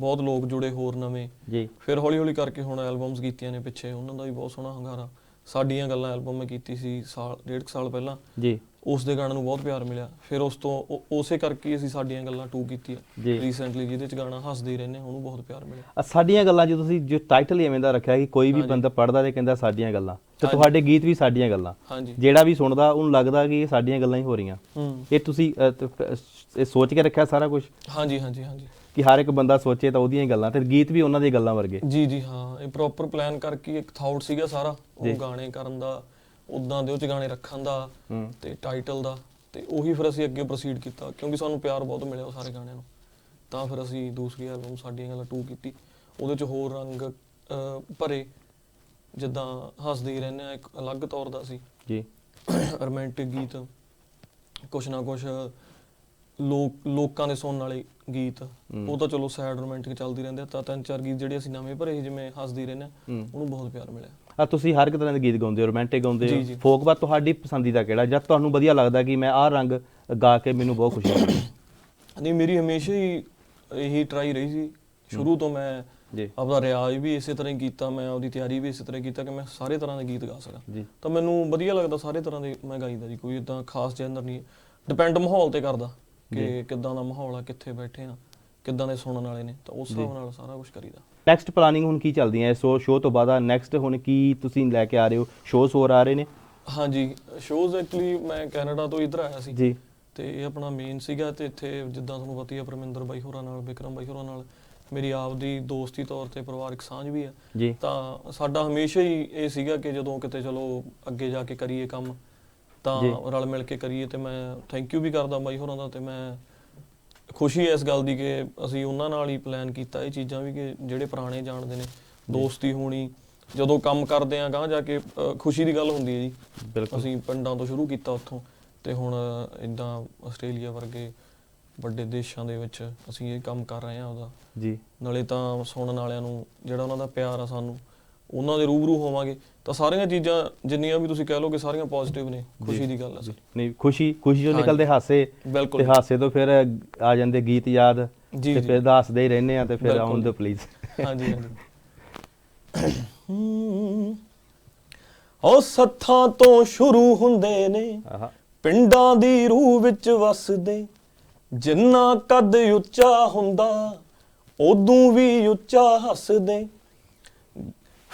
B: ਬਹੁਤ ਲੋਕ ਜੁੜੇ ਹੋਰ ਨਵੇਂ।
A: ਜੀ।
B: ਫਿਰ ਹੌਲੀ ਹੌਲੀ ਕਰਕੇ ਹੁਣ ਐਲਬਮਸ ਕੀਤੀਆਂ ਨੇ ਪਿੱਛੇ ਉਹਨਾਂ ਦਾ ਵੀ ਬਹੁਤ ਸੋਹਣਾ ਹੰਗਾਰਾ। ਸਾਡੀਆਂ ਗੱਲਾਂ ਐਲਬਮ ਮੈਂ ਕੀਤੀ ਸੀ ਸਾਲ ਡੇਢ ਸਾਲ ਪਹਿਲਾਂ।
A: ਜੀ।
B: ਉਸ ਦੇ ਗਾਣੇ ਨੂੰ ਬਹੁਤ ਪਿਆਰ ਮਿਲਿਆ। ਫਿਰ ਉਸ ਤੋਂ ਉਹ- ਉਸੇ ਕਰਕੇ ਅਸੀਂ ਸਾਡੀਆਂ ਗੱਲਾਂ ਟੂ ਕੀਤੀ
A: ਜੀ।
B: ਹੈ ਰੀਸੈਂਟਲੀ ਜਿਹਦੇ ਚ ਗਾਣਾ ਹੱਸਦੇ ਹੀ ਰਹਿੰਦੇ ਹਾਂ, ਉਹਨੂੰ ਬਹੁਤ ਪਿਆਰ ਮਿਲਿਆ।
A: ਆ ਸਾਡੀਆਂ ਗੱਲਾਂ ਜੇ ਤੁਸੀਂ ਜੋ ਟਾਈਟਲ ਹੀ ਐਵੇਂ ਦਾ ਰੱਖਿਆ ਕਿ ਕੋਈ ਵੀ। ਬੰਦਾ ਪੜਦਾ ਤੇ ਕਹਿੰਦਾ ਸਾਡੀਆਂ ਗੱਲਾਂ ਤੇ
B: ਹਾਂਜੀ।
A: ਤੁਹਾਡੇ ਗੀਤ ਵੀ ਸਾਡੀਆਂ ਗੱਲਾਂ।
B: ਹਾਂਜੀ।
A: ਜਿਹੜਾ ਵੀ ਸੁਣਦਾ ਉਹਨੂੰ ਲੱਗਦਾ ਕਿ ਇਹ ਸਾਡੀਆਂ ਗੱਲਾਂ ਹੀ ਹੋ ਰਹੀਆਂ।
B: ਹੂੰ।
A: ਇਹ ਤੁਸੀਂ ਅ, ਤ- ਇਹ ਸੋਚ ਕੇ ਰੱਖਿਆ ਸਾਰਾ ਕੁਝ
B: ਹਾਂਜੀ ਹਾਂਜੀ ਹਾਂਜੀ।
A: ਕਿ ਹਰ ਇੱਕ ਬੰਦਾ ਸੋਚੇ ਤਾਂ ਉਹਦੀਆਂ ਹੀ ਗੱਲਾਂ ਤੇ ਗੀਤ ਵੀ ਉਹਨਾਂ ਦੀਆਂ ਗੱਲਾਂ ਵਰਗੇ।
B: ਜੀ ਜੀ ਹਾਂ। ਇਹ ਪ੍ਰੋਪਰ ਪਲਾਨ ਕਰਕੇ ਇੱਕ ਥਾਟ ਸੀਗਾ ਸਾਰਾ। ਉਹ ਗਾਣੇ ਕਰਨ ਦਾ। ਉਦਾਂ ਦੇ ਉਹ ਚ ਗਾਣੇ ਰੱਖਣ ਦਾ ਤੇ ਟਾਈਟਲ ਦਾ ਤੇ ਉਹੀ ਫਿਰ ਅਸੀਂ ਅੱਗੇ ਪ੍ਰੋਸੀਡ ਕੀਤਾ ਕਿਉਂਕਿ ਸਾਨੂੰ ਪਿਆਰ ਬਹੁਤ ਮਿਲਿਆ ਉਹ ਸਾਰੇ ਗਾਣਿਆਂ ਨੂੰ। ਤਾਂ ਫਿਰ ਅਸੀਂ ਦੂਸਰੀ ਐਲਬਮ ਸਾਡੀਆਂ ਗੱਲਾਂ 2 ਕੀਤੀ। ਉਹਦੇ ਚ ਹੋਰ ਰੰਗ ਭਰੇ। ਜਿੱਦਾਂ ਹੱਸਦੇ ਹੀ ਰਹਿੰਦੇ ਆ ਇੱਕ ਅਲੱਗ ਤੌਰ ਦਾ ਸੀ।
A: ਜੀ।
B: ਰੋਮਾਂਟਿਕ ਗੀਤ ਕੁਛ ਨਾ ਕੁਛ ਲੋਕ ਲੋਕਾਂ ਦੇ ਸੁਣਨ ਵਾਲੇ ਗੀਤ। ਉਹ ਤਾਂ ਚਲੋ ਸੈਡ ਰੋਮਾਂਟਿਕ ਚੱਲਦੀ ਰਹਿੰਦੇ ਆ ਤਾਂ ਤਿੰਨ ਚਾਰ ਗੀਤ ਜਿਹੜੇ ਅਸੀਂ ਨਵੇਂ ਭਰੇ ਜਿਵੇਂ ਹੱਸਦੇ ਰਹਿੰਦੇ ਆ ਉਹਨੂੰ ਬਹੁਤ ਪਿਆਰ ਮਿਲਿਆ।
A: ਆ ਤੁਸੀਂ ਹਰ ਇੱਕ ਤਰ੍ਹਾਂ ਦੇ ਗੀਤ ਗਾਉਂਦੇ ਹੋ ਰੋਮਾਂਟਿਕ ਗਾਉਂਦੇ ਹੋ। ਫੋਕ ਬਾਤ ਤੁਹਾਡੀ ਪਸੰਦੀਦਾ ਕਿਹੜਾ? ਜਦ ਤੁਹਾਨੂੰ ਵਧੀਆ ਲੱਗਦਾ ਕਿ ਮੈਂ ਆਹ ਰੰਗ ਗਾ ਕੇ ਮੈਨੂੰ ਬਹੁਤ ਖੁਸ਼ੀ ਮਿਲਦੀ
B: ਨਹੀਂ ਮੇਰੀ ਹਮੇਸ਼ਾ ਹੀ ਇਹੀ ਟਰਾਈ ਰਹੀ ਸੀ। ਸ਼ੁਰੂ ਤੋਂ ਮੈਂ
A: ਜੀ।
B: ਆਪਦਾ ਰਿਆਜ਼ ਵੀ ਇਸੇ ਤਰ੍ਹਾਂ ਹੀ ਕੀਤਾ ਮੈਂ ਆਪਦੀ ਤਿਆਰੀ ਵੀ ਇਸੇ ਤਰ੍ਹਾਂ ਕੀਤਾ ਕਿ ਮੈਂ ਸਾਰੇ ਤਰ੍ਹਾਂ ਦੇ ਗੀਤ ਗਾ ਸਕਾਂ। ਤਾਂ ਮੈਨੂੰ ਵਧੀਆ ਲੱਗਦਾ ਸਾਰੇ ਤਰ੍ਹਾਂ ਦੇ ਮੈਂ ਗਾਈਦਾ ਜੀ ਕੋਈ ਇਦਾਂ ਖਾਸ ਜੈਨਰ ਨਹੀਂ। ਡਿਪੈਂਡ ਮਾਹੌਲ ਤੇ ਕਰਦਾ ਕਿ ਕਿੱਦਾਂ ਦਾ ਮਾਹੌਲ ਆ ਕਿੱਥੇ ਬੈਠੇ ਆ ਕਿੱਦਾਂ ਦੇ ਸੁਣਨ ਵਾਲੇ ਨੇ ਤਾਂ ਉਸ ਹਿਸਾਬ ਨਾਲ ਸਾਰਾ ਕੁਝ ਕਰੀਦਾ।
A: ਨੈਕਸਟ ਪਲਾਨਿੰਗ ਹੁਣ ਕੀ ਚੱਲਦੀ ਹੈ? ਸੋ ਸ਼ੋਅ ਤੋਂ ਬਾਅਦ ਨੈਕਸਟ ਹੁਣ ਕੀ ਤੁਸੀਂ ਲੈ ਕੇ ਆ ਰਹੇ ਹੋ? ਸ਼ੋਅਸ ਹੋਰ ਆ ਰਹੇ ਨੇ?
B: ਹਾਂਜੀ ਸ਼ੋਜ਼ ਐਕਚੁਅਲੀ ਮੈਂ ਕੈਨੇਡਾ ਤੋਂ ਇੱਧਰ ਆਇਆ ਸੀ।
A: ਜੀ।
B: ਤੇ ਇਹ ਆਪਣਾ ਮੇਨ ਸੀਗਾ ਤੇ ਇੱਥੇ ਜਿੱਦਾਂ ਤੁਹਾਨੂੰ ਪਤਾ ਹੀ ਆ ਪਰਮਿੰਦਰ ਬਾਈ ਹੋਰਾਂ ਨਾਲ ਵਿਕਰਮ ਬਾਈ ਹੋਰਾਂ ਨਾਲ ਮੇਰੀ ਆਪਦੀ ਦੋਸਤੀ ਤੌਰ ਤੇ ਪਰਿਵਾਰਕ ਸਾਂਝ ਵੀ ਆ।
A: ਜੀ।
B: ਤਾਂ ਸਾਡਾ ਹਮੇਸ਼ਾ ਹੀ ਇਹ ਸੀਗਾ ਕਿ ਜਦੋਂ ਕਿਤੇ ਚਲੋ ਅੱਗੇ ਜਾ ਕੇ ਕਰੀਏ ਕੰਮ ਤਾਂ। ਰਲ ਮਿਲ ਕੇ ਕਰੀਏ ਤੇ ਮੈਂ ਥੈਂਕ ਯੂ ਵੀ ਕਰਦਾ ਬਾਈ ਹੋਰਾਂ ਦਾ ਤੇ ਮੈਂ ਖੁਸ਼ੀ ਹੈ ਇਸ ਗੱਲ ਦੀ ਕਿ ਅਸੀਂ ਉਹਨਾਂ ਨਾਲ ਹੀ ਪਲਾਨ ਕੀਤਾ ਇਹ ਚੀਜ਼ਾਂ ਵੀ ਕਿ ਜਿਹੜੇ ਪੁਰਾਣੇ ਜਾਣਦੇ ਨੇ ਦੋਸਤੀ ਹੋਣੀ ਜਦੋਂ ਕੰਮ ਕਰਦੇ ਆ ਗਾਂ ਜਾ ਕੇ ਅ, ਖੁਸ਼ੀ ਦੀ ਗੱਲ ਹੁੰਦੀ ਹੈ ਜੀ।
A: ਬਿਲਕੁਲ।
B: ਅਸੀਂ ਪਿੰਡਾਂ ਤੋਂ ਸ਼ੁਰੂ ਕੀਤਾ ਉੱਥੋਂ ਤੇ ਹੁਣ ਇਦਾਂ ਆਸਟ੍ਰੇਲੀਆ ਵਰਗੇ ਵੱਡੇ ਦੇਸ਼ਾਂ ਦੇ ਵਿੱਚ ਅਸੀਂ ਇਹ ਕੰਮ ਕਰ ਰਹੇ ਹਾਂ ਉਹਦਾ।
A: ਜੀ।
B: ਨਾਲੇ ਤਾਂ ਸੁਣਨ ਵਾਲਿਆਂ ਨੂੰ ਜਿਹੜਾ ਉਹਨਾਂ ਦਾ ਪਿਆਰ ਆ ਸਾਨੂੰ ਉਹਨਾਂ ਦੇ ਰੂਬਰੂ ਹੋਵਾਂਗੇ। ਤਾਂ ਸਾਰੀਆਂ ਚੀਜ਼ਾਂ ਜਿੰਨੀਆਂ ਵੀ ਤੁਸੀਂ ਕਹਿ ਲਓਗੇ ਸਾਰੀਆਂ ਪੋਜ਼ਿਟਿਵ ਨੇ ਖੁਸ਼ੀ ਦੀ ਗੱਲ ਆ ਸਰ।
A: ਨਹੀਂ ਖੁਸ਼ੀ ਖੁਸ਼ੀ ਚੋਂ। ਨਿਕਲਦੇ ਹਾਸੇ ਤੇ ਹਾਸੇ ਤੋਂ ਫਿਰ ਆ ਜਾਂਦੇ ਗੀਤ ਯਾਦ ਤੇ। ਫਿਰ ਦੱਸਦੇ ਹੀ ਰਹਿੰਦੇ ਆ ਤੇ ਫਿਰ ਆਉਣ। ਦਿਓ ਪਲੀਜ਼
B: ਹਾਂਜੀ ਹਾਂਜੀ। ਉਹ ਸੱਥਾਂ ਤੋਂ ਸ਼ੁਰੂ ਹੁੰਦੇ ਨੇ। ਪਿੰਡਾਂ ਦੀ ਰੂਹ ਵਿੱਚ ਵਸਦੇ। ਜਿੰਨਾ ਕੱਦ ਉੱਚਾ ਹੁੰਦਾ ਉਦੋਂ ਵੀ ਉੱਚਾ ਹੱਸਦੇ।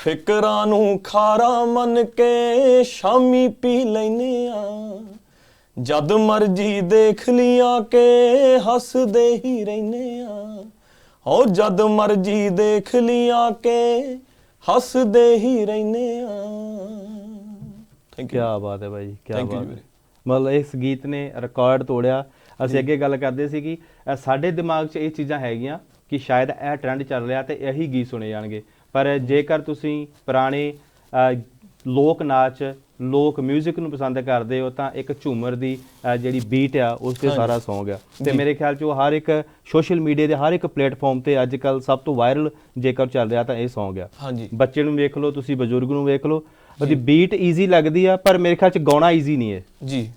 B: ਫਿਕਰਾਂ ਨੂੰ ਖਾਰਾ ਮੰਨ ਕੇ ਸ਼ਾਮੀ ਪੀ ਲੈਨੇ ਆ। ਜਦ ਮਰਜ਼ੀ ਦੇਖ ਲਿਆ ਕੇ ਹੱਸਦੇ ਹੀ ਰਹਿਨੇ ਆ। ਹੋ ਜਦ ਮਰਜ਼ੀ ਦੇਖ ਲਿਆ ਕੇ ਹੱਸਦੇ ਹੀ ਰਹਿਨੇ ਆ। ਥੈਂਕ
A: ਕੀ
B: ਯੂ
A: ਬਾਤ ਹੈ ਭਾਈ ਕੀ
B: Thank you
A: ਬਾਤ
B: ਜੀ।
A: ਹੈ।
B: ਵੀਰੇ।
A: ਮਤਲਬ ਇਸ ਗੀਤ ਨੇ ਰਿਕਾਰਡ ਤੋੜਿਆ। ਅਸੀਂ ਅੱਗੇ ਗੱਲ ਕਰਦੇ ਸੀ ਕਿ ਅ, ਸਾਡੇ ਦਿਮਾਗ 'ਚ ਇਹ ਚੀਜ਼ਾਂ ਹੈਗੀਆਂ ਕਿ ਸ਼ਾਇਦ ਇਹ ਟ੍ਰੈਂਡ ਚੱਲ ਰਿਹਾ ਤੇ ਇਹੀ ਗੀਤ ਸੁਣੇ ਜਾਣਗੇ। ਪਰ ਜੇਕਰ ਤੁਸੀਂ ਪੁਰਾਣੇ ਲੋਕ ਨਾਚ ਲੋਕ 뮤직 ਨੂੰ ਪਸੰਦ ਕਰਦੇ ਹੋ ਤਾਂ ਇੱਕ ਝੂਮਰ ਦੀ ਜਿਹੜੀ ਬੀਟ ਆ ਉਸ ਤੇ। ਸਾਰਾ Song ਆ। ਤੇ। ਮੇਰੇ ਖਿਆਲ 'ਚ ਉਹ ਹਰ ਇੱਕ ਸੋਸ਼ਲ ਮੀਡੀਆ ਦੇ ਹਰ ਇੱਕ ਪਲੇਟਫਾਰਮ ਤੇ ਅੱਜ ਕੱਲ ਸਭ ਤੋਂ ਵਾਇਰਲ ਜੇਕਰ ਚੱਲ ਰਿਹਾ ਤਾਂ ਇਹ Song ਆ।
B: ਹਾਂਜੀ।
A: ਬੱਚੇ ਨੂੰ ਵੇਖ ਲਓ ਤੁਸੀਂ ਬਜ਼ੁਰਗ ਨੂੰ ਵੇਖ ਲਓ ਉਹਦੀ ਬੀਟ ਈਜ਼ੀ ਲੱਗਦੀ ਆ ਪਰ ਮੇਰੇ ਖਿਆਲ ਚ ਗਾਉਣਾ ਈਜ਼ੀ ਨਹੀਂ ਹੈ।
B: ਜੀ।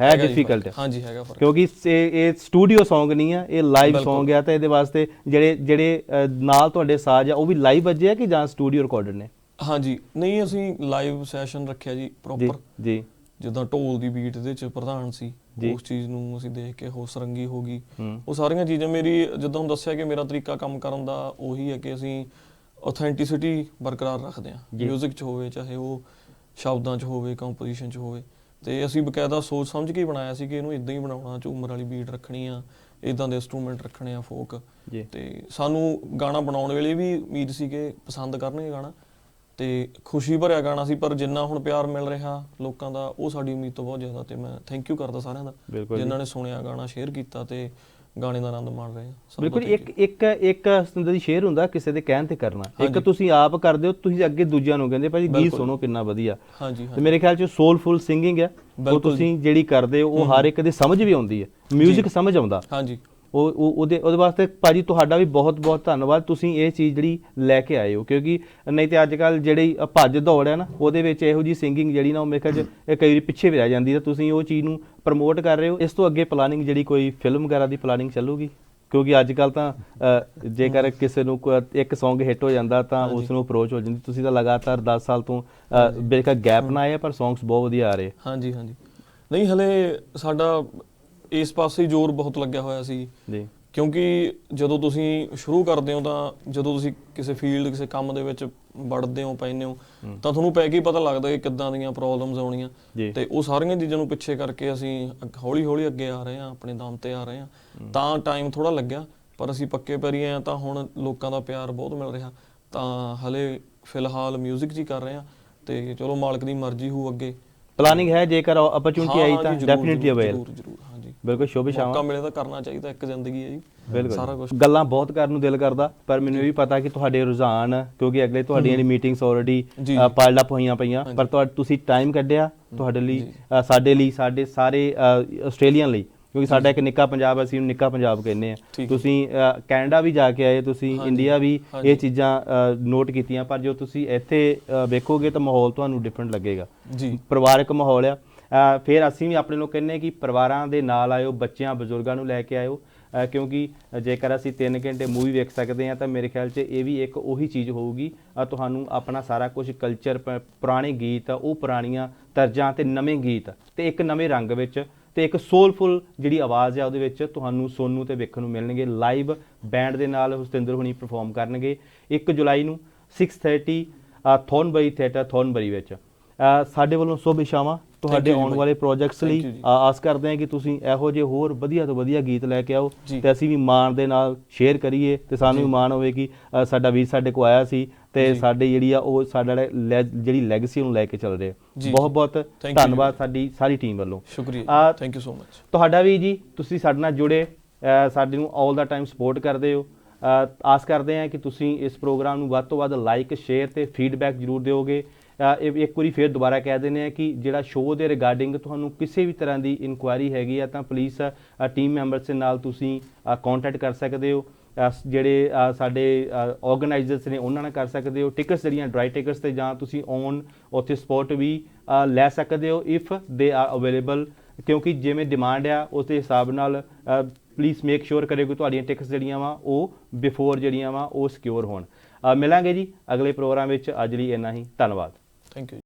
A: ਹੈ। ਡਿਫਿਕਲਟ।
B: ਹਾਂਜੀ ਹੈਗਾ ਫ਼ਰਕ।
A: ਕਿਉਂਕਿ ਇਹ ਸਟੂਡੀਓ Song ਨਹੀਂ ਆ ਇਹ ਲਾਈਵ। Song ਆ ਤਾਂ ਇਹਦੇ ਵਾਸਤੇ ਜਿਹੜੇ ਜਿਹੜੇ ਨਾਲ ਤੁਹਾਡੇ ਸਾਜ਼ ਆ ਉਹ ਵੀ ਲਾਈਵ ਵੱਜੇ ਆ ਕਿ ਜਾਂ ਸਟੂਡੀਓ ਰਿਕਾਰਡਡ ਨੇ?
B: ਹਾਂਜੀ ਨਹੀਂ ਅਸੀਂ ਲਾਈਵ ਸੈਸ਼ਨ ਰੱਖਿਆ ਜੀ ਪ੍ਰੋਪਰ
A: ਜੀ।
B: ਜਿੱਦਾਂ ਢੋਲ ਦੀ ਬੀਟ ਦੇ ਚ ਪ੍ਰਧਾਨ ਸੀ। ਉਸ ਚੀਜ਼ ਨੂੰ ਅਸੀਂ ਦੇਖ ਕੇ ਹੋ ਸਰੰਗੀ ਹੋ ਗਈ। ਉਹ ਸਾਰੀਆਂ ਚੀਜ਼ਾਂ ਮੇਰੀ ਜਿੱਦਾਂ ਹੁਣ ਦੱਸਿਆ ਕਿ ਮੇਰਾ ਤਰੀਕਾ ਕੰਮ ਕਰਨ ਦਾ ਉਹੀ ਹੈ ਕਿ ਅਸੀਂ ਆਥੈਂਟਿਸਿਟੀ ਬਰਕਰਾਰ ਰੱਖਦੇ ਹਾਂ। 뮤직 ਚ ਹੋਵੇ ਚਾਹੇ ਉਹ ਸ਼ਬਦਾਂ ਚ ਹੋਵੇ ਕੰਪੋਜੀਸ਼ਨ ਚ ਹੋਵੇ। ਤੇ ਅਸੀਂ ਬਕਾਇਦਾ ਸੋਚ ਸਮਝ ਕੇ ਹੀ ਬਣਾਇਆ ਸੀ ਕਿ ਇਹਨੂੰ ਇਦਾਂ ਹੀ ਬਣਾਉਣਾ ਝੂਮਰ ਵਾਲੀ ਬੀਟ ਰੱਖਣੀ ਆ ਇਦਾਂ ਦੇ ਇਨਸਟਰੂਮੈਂਟ ਰੱਖਣੇ ਆ ਫੋਕ ਤੇ ਸਾਨੂੰ ਗਾਣਾ ਬਣਾਉਣ ਵੇਲੇ ਵੀ ਉਮੀਦ ਸੀ ਕਿ ਪਸੰਦ ਕਰਨਗੇ ਗਾਣਾ। ਤੇ ਖੁਸ਼ੀ ਭਰਿਆ ਗਾਣਾ ਸੀ ਪਰ ਜਿੰਨਾ ਹੁਣ ਪਿਆਰ ਮਿਲ ਰਿਹਾ ਲੋਕਾਂ ਦਾ ਉਹ ਸਾਡੀ ਉਮੀਦ ਤੋਂ ਬਹੁਤ ਜ਼ਿਆਦਾ ਤੇ ਮੈਂ ਥੈਂਕ ਯੂ ਕਰਦਾ ਸਾਰਿਆਂ ਦਾ। ਜਿਨ੍ਹਾਂ ਨੇ ਸੁਣਿਆ ਗਾਣਾ ਸ਼ੇਅਰ ਕੀਤਾ ਤੇ ਗਾਣੇ ਦਾ ਆਨੰਦ ਮਾਣ ਰਹੇ ਦਾ
A: ਬਿਲਕੁਲ ਇੱਕ। ਇੱਕ ਇੱਕ ਸਿੰਦਰ ਦੀ ਸ਼ੇਅਰ ਹੁੰਦਾ ਕਿਸੇ ਦੇ ਕਹਿਣ ਤੇ ਕਰਨਾ। ਇੱਕ। ਤੁਸੀਂ ਆਪ ਕਰਦੇ ਹੋ ਤੁਸੀਂ ਅੱਗੇ ਦੂਜਿਆਂ ਨੂੰ ਕਹਿੰਦੇ ਭਾਈ ਗੀਤ। ਸੁਣੋ ਕਿੰਨਾ ਵਧੀਆ।
B: ਹਾਂਜੀ
A: ਤੇ
B: ਹਾਂ
A: ਮੇਰੇ ਖਿਆਲ ਚ ਸੋਲਫੁਲ ਸਿੰਗਿੰਗ ਹੈ। ਉਹ ਤੁਸੀਂ ਜਿਹੜੀ ਕਰਦੇ ਹੋ ਉਹ ਹਰ ਇੱਕ ਦੀ ਸਮਝ ਵੀ ਆਉਂਦੀ ਹੈ। 뮤직 ਸਮਝ ਆਉਂਦਾ।
B: ਹਾਂਜੀ।
A: ਉਹ ਉਹ- ਉਹਦੇ ਉਹਦੇ ਵਾਸਤੇ ਭਾਜੀ ਤੁਹਾਡਾ ਵੀ ਬਹੁਤ ਬਹੁਤ ਧੰਨਵਾਦ। ਤੁਸੀਂ ਇਹ ਚੀਜ਼ ਜਿਹੜੀ ਲੈ ਕੇ ਆਏ ਹੋ ਕਿਉਂਕਿ ਨਹੀਂ ਤੇ ਅੱਜ ਕੱਲ ਜਿਹੜੀ ਭੱਜ ਦੌੜ ਹੈ ਨਾ ਉਹਦੇ ਵਿੱਚ ਇਹੋ ਜੀ ਸਿੰਗਿੰਗ ਜਿਹੜੀ ਨਾ ਉਹ ਮੇਰੇ ਖਿਆਲ 'ਚ ਕਈ ਵਾਰੀ ਪਿੱਛੇ ਵੀ ਰਹਿ ਜਾਂਦੀ ਹੈ। ਤੁਸੀਂ ਉਹ ਚੀਜ਼ ਨੂੰ ਪ੍ਰਮੋਟ ਕਰ ਰਹੇ ਹੋ। ਇਸ ਤੋਂ ਅੱਗੇ ਪਲਾਨਿੰਗ ਜਿਹੜੀ ਕੋਈ ਫਿਲਮ ਵਗੈਰਾ ਦੀ ਪਲਾਨਿੰਗ ਚੱਲੂਗੀ? ਕਿਉਂਕਿ ਅੱਜ ਕੱਲ ਤਾਂ ਜੇਕਰ ਕਿਸੇ ਨੂੰ ਇੱਕ Song ਹਿੱਟ ਹੋ ਜਾਂਦਾ ਤਾਂ। ਉਸ ਨੂੰ ਅਪਰੋਚ ਹੋ ਜਾਂਦੀ। ਤੁਸੀਂ ਤਾਂ ਲਗਾਤਾਰ 10 ਸਾਲ ਤੋਂ ਬੇਕਾ ਗੈਪ ਨਾ ਆਇਆ ਪਰ Songs ਬਹੁਤ ਵਧੀਆ ਆ ਰਹੇ
B: ਹਾਂਜੀ ਹਾਂਜੀ। ਨਹੀਂ ਹਲੇ ਸਾਡਾ ਇਸ ਪਾਸੇ ਹੀ ਜ਼ੋਰ ਬਹੁਤ ਲੱਗਿਆ ਹੋਇਆ ਸੀ।
A: ਜੀ।
B: ਕਿਉਂਕਿ ਜਦੋਂ ਤੁਸੀਂ ਸ਼ੁਰੂ ਕਰਦੇ ਹੋ ਤਾਂ ਜਦੋਂ ਤੁਸੀਂ ਕਿਸੇ ਫੀਲਡ ਕਿਸੇ ਕੰਮ ਦੇ ਵਿੱਚ ਵੜਦੇ ਹੋ ਪੈਂਦੇ ਹੋ ਤਾਂ ਤੁਹਾਨੂੰ ਪੈ ਕੇ ਹੀ ਪਤਾ ਲੱਗਦਾ ਕਿ ਕਿੱਦਾਂ ਦੀਆਂ ਪ੍ਰੋਬਲਮਸ ਆਉਣੀਆਂ।
A: ਜੀ।
B: ਤੇ ਉਹ ਸਾਰੀਆਂ ਚੀਜ਼ਾਂ ਨੂੰ ਪਿੱਛੇ ਕਰਕੇ ਅਸੀਂ ਹੌਲੀ ਹੌਲੀ ਅੱਗੇ ਆ ਰਹੇ ਹਾਂ ਆਪਣੇ ਦਮ ਤੇ ਆ ਰਹੇ ਹਾਂ। ਤਾਂ ਟਾਈਮ ਥੋੜਾ ਲੱਗਿਆ ਪਰ ਅਸੀਂ ਪੱਕੇ ਪੈਰੀ ਆਏ ਹਾਂ ਤਾਂ ਹੁਣ ਲੋਕਾਂ ਦਾ ਪਿਆਰ ਬਹੁਤ ਮਿਲ ਰਿਹਾ। ਤਾਂ ਹਲੇ ਫਿਲਹਾਲ 뮤직 ਹੀ ਕਰ ਰਹੇ ਹਾਂ ਤੇ ਚਲੋ ਮਾਲਕ ਦੀ ਮਰਜ਼ੀ ਹੋਊ ਅੱਗੇ।
A: ਪਲਾਨਿੰਗ ਹੈ ਜੇਕਰ ਅਪਰਚੂਨਿਟੀ
B: ਹਾਂ,
A: ਆਈ
B: ਹਾਂ
A: ਤਾਂ
B: ਜੀ,
A: ਡੈਫੀਨਿਟਲੀ ਅਵੇਲ
B: ਜ਼ਰੂਰ ਜ਼ਰੂਰ।
A: ਬਿਲਕੁਲ ਸ਼ੁਭ
B: ਮੌਕਾ ਮਿਲੇ ਤਾਂ ਕਰਨਾ ਚਾਹੀਦਾ ਇੱਕ ਜ਼ਿੰਦਗੀ ਹੈ ਜੀ।
A: ਬਿਲਕੁਲ।
B: ਸਾਰਾ ਕੁਝ
A: ਗੱਲਾਂ ਬਹੁਤ ਕਰਨ ਨੂੰ ਦਿਲ ਕਰਦਾ ਪਰ ਮੈਨੂੰ ਇਹ ਵੀ ਪਤਾ ਕਿ ਤੁਹਾਡੇ ਰੁਝਾਨ ਕਿਉਂਕਿ ਅਗਲੇ ਤੁਹਾਡੀਆਂ ਜਿਹੜੀ ਮੀਟਿੰਗਸ ਆਲਰੇਡੀ
B: ਜੀ।
A: ਪਾਇਲਡ ਅਪ ਹੋਈਆਂ ਪਈਆਂ ਪਰ ਤੁਹਾ ਤੁਸੀਂ ਟਾਈਮ ਕੱਢਿਆ ਤੁਹਾਡੇ ਲਈ ਅ, ਸਾਡੇ ਲਈ ਸਾਡੇ ਸਾਰੇ ਅ, ਆਸਟ੍ਰੇਲੀਅਨ ਲਈ। ਕਿਉਂਕਿ ਸਾਡਾ ਇੱਕ ਨਿੱਕਾ ਪੰਜਾਬ ਅਸੀਂ ਉਹਨੂੰ ਨਿੱਕਾ ਪੰਜਾਬ ਕਹਿੰਦੇ ਆ
B: ਠੀਕ।
A: ਤੁਸੀਂ ਅ, ਕੈਨੇਡਾ ਵੀ ਜਾ ਕੇ ਆਏ ਤੁਸੀਂ ਇੰਡੀਆ ਵੀ। ਇਹ ਚੀਜ਼ਾਂ ਨੋਟ ਕੀਤੀਆਂ ਪਰ ਜੋ ਤੁਸੀਂ ਇੱਥੇ ਅ, ਵੇਖੋਗੇ ਤਾਂ ਮਾਹੌਲ ਤੁਹਾਨੂੰ ਡਿਫਰੈਂਟ ਲੱਗੇਗਾ।
B: ਜੀ।
A: ਪਰਿਵਾਰਕ ਮਾਹੌਲ ਆ ਫਿਰ ਅਸੀਂ ਵੀ ਆਪਣੇ ਨੂੰ ਕਹਿੰਨੇ ਕਿ ਪਰਿਵਾਰਾਂ ਦੇ ਨਾਲ ਆਇਓ, ਬੱਚਿਆਂ, ਬਜ਼ੁਰਗਾਂ ਨੂੰ ਲੈ ਕੇ ਆਇਓ। ਕਿਉਂਕਿ ਜੇਕਰ ਅਸੀਂ 3 ਘੰਟੇ ਮੂਵੀ ਵੇਖ ਸਕਦੇ ਹਾਂ, ਤਾਂ ਮੇਰੇ ਖਿਆਲ 'ਚ ਇਹ ਵੀ ਇੱਕ ਉਹੀ ਚੀਜ਼ ਹੋਊਗੀ। ਤੁਹਾਨੂੰ ਆਪਣਾ ਸਾਰਾ ਕੁਝ ਕਲਚਰ ਪੁਰਾਣੇ ਗੀਤ, ਉਹ ਪੁਰਾਣੀਆਂ ਤਰਜ਼ਾਂ ਤੇ ਨਵੇਂ ਗੀਤ ਤੇ ਇੱਕ ਨਵੇਂ ਰੰਗ ਵਿੱਚ ਤੇ ਇੱਕ ਸੋਲਫੁਲ ਜਿਹੜੀ ਆਵਾਜ਼ ਹੈ ਉਹਦੇ ਵਿੱਚ ਤੁਹਾਨੂੰ ਸੁਣਨ ਨੂੰ ਤੇ ਵੇਖਣ ਨੂੰ ਮਿਲਣਗੇ। ਲਾਈਵ ਬੈਂਡ ਦੇ ਨਾਲ ਹੁਸਤਿੰਦਰ ਹੁਣੀ ਪਰਫਾਰਮ ਕਰਨਗੇ। 1 ਜੁਲਾਈ ਨੂੰ 6:30 ਥੋਨਬਰੀ ਥੀਏਟਰ ਥੋਨਬਰੀ ਵਿੱਚ। ਸਾਡੇ ਵੱਲੋਂ ਸ਼ੁਭ ਇਸ਼ਾਵਾਂ ਤੁਹਾਡੇ ਆਉਣ। ਵਾਲੇ ਪ੍ਰੋਜੈਕਟਸ ਲਈ ਆਸ ਕਰਦੇ ਹਾਂ ਕਿ ਤੁਸੀਂ ਇਹੋ ਜਿਹੇ ਹੋਰ ਵਧੀਆ ਤੋਂ ਵਧੀਆ ਗੀਤ ਲੈ ਕੇ ਆਓ। ਤੇ ਅਸੀਂ ਵੀ ਮਾਣ ਦੇ ਨਾਲ ਸ਼ੇਅਰ ਕਰੀਏ ਤੇ ਸਾਨੂੰ ਵੀ ਮਾਣ ਹੋਵੇ ਕਿ ਸਾਡਾ ਵੀਰ ਸਾਡੇ ਕੋ ਆਇਆ ਸੀ ਤੇ। ਸਾਡੀ ਜਿਹੜੀ ਆ ਉਹ ਸਾਡਾ ਜਿਹੜਾ ਲੈ- ਜਿਹੜੀ ਲੈਗੇਸੀ ਨੂੰ ਲੈ ਕੇ ਚੱਲ ਰਹੇ। ਬਹੁਤ ਬਹੁਤ ਧੰਨਵਾਦ ਸਾਡੀ ਸਾਰੀ ਟੀਮ ਵੱਲੋਂ।
B: ਸ਼ੁਕਰੀਆ ਥੈਂਕ ਯੂ ਸੋ ਮਚ
A: ਤੁਹਾਡਾ ਵੀ ਜੀ ਤੁਸੀਂ ਸਾਡੇ ਨਾਲ ਜੁੜੇ ਸਾਡੇ ਨੂੰ 올 ਦਾ ਟਾਈਮ ਸਪੋਰਟ ਕਰਦੇ ਹੋ। ਆਸ ਕਰਦੇ ਹਾਂ ਕਿ ਤੁਸੀਂ ਇਸ ਪ੍ਰੋਗਰਾਮ ਨੂੰ ਵੱਧ ਤੋਂ ਵੱਧ ਲਾਈਕ ਸ਼ੇਅਰ ਤੇ ਫੀਡਬੈਕ ਜ਼ਰੂਰ ਦਿਓਗੇ। ਇੱਕ ਵਾਰੀ ਫੇਰ ਦੁਬਾਰਾ ਕਹਿ ਦਿੰਦੇ ਆ ਕਿ ਜਿਹੜਾ ਸ਼ੋਅ ਦੇ ਰਿਗਾਰਡਿੰਗ ਤੁਹਾਨੂੰ ਕਿਸੇ ਵੀ ਤਰ੍ਹਾਂ ਦੀ ਇਨਕੁਆਇਰੀ ਹੈਗੀ ਆ, ਤਾਂ ਪਲੀਜ਼ ਟੀਮ ਮੈਂਬਰਸ ਦੇ ਨਾਲ ਤੁਸੀਂ ਕੰਟੈਕਟ ਕਰ ਸਕਦੇ ਹੋ। ਜਿਹੜੇ ਸਾਡੇ ਆਰਗੇਨਾਈਜ਼ਰਸ ਨੇ ਉਹਨਾਂ ਨਾਲ ਕਰ ਸਕਦੇ ਹੋ। ਟਿਕਟਸ ਜਿਹੜੀਆਂ ਡਰਾਈ ਟਿਕਟਸ ਤੇ ਜਾਂ ਤੁਸੀਂ ਔਨ ਉੱਥੇ ਸਪੌਟ ਵੀ ਲੈ ਸਕਦੇ ਹੋ ਇਫ ਦੇ ਆਰ ਅਵੇਲੇਬਲ ਕਿਉਂਕਿ ਜਿਵੇਂ ਡਿਮਾਂਡ ਆ, ਉਸ ਦੇ ਹਿਸਾਬ ਨਾਲ ਪਲੀਜ਼ ਮੇਕ ਸ਼ੋਰ ਕਰਿਓ ਕਿ ਤੁਹਾਡੀਆਂ ਟਿਕਟਸ ਜਿਹੜੀਆਂ ਵਾ, ਉਹ ਬਿਫੋਰ ਜਿਹੜੀਆਂ ਵਾ, ਉਹ ਸਿਕਿਉਰ ਹੋਣ। ਮਿਲਾਂਗੇ ਜੀ ਅਗਲੇ ਪ੍ਰੋਗਰਾਮ ਵਿੱਚ। ਅੱਜ ਲਈ ਇੰਨਾ ਹੀ। ਧੰਨਵਾਦ।
B: Thank you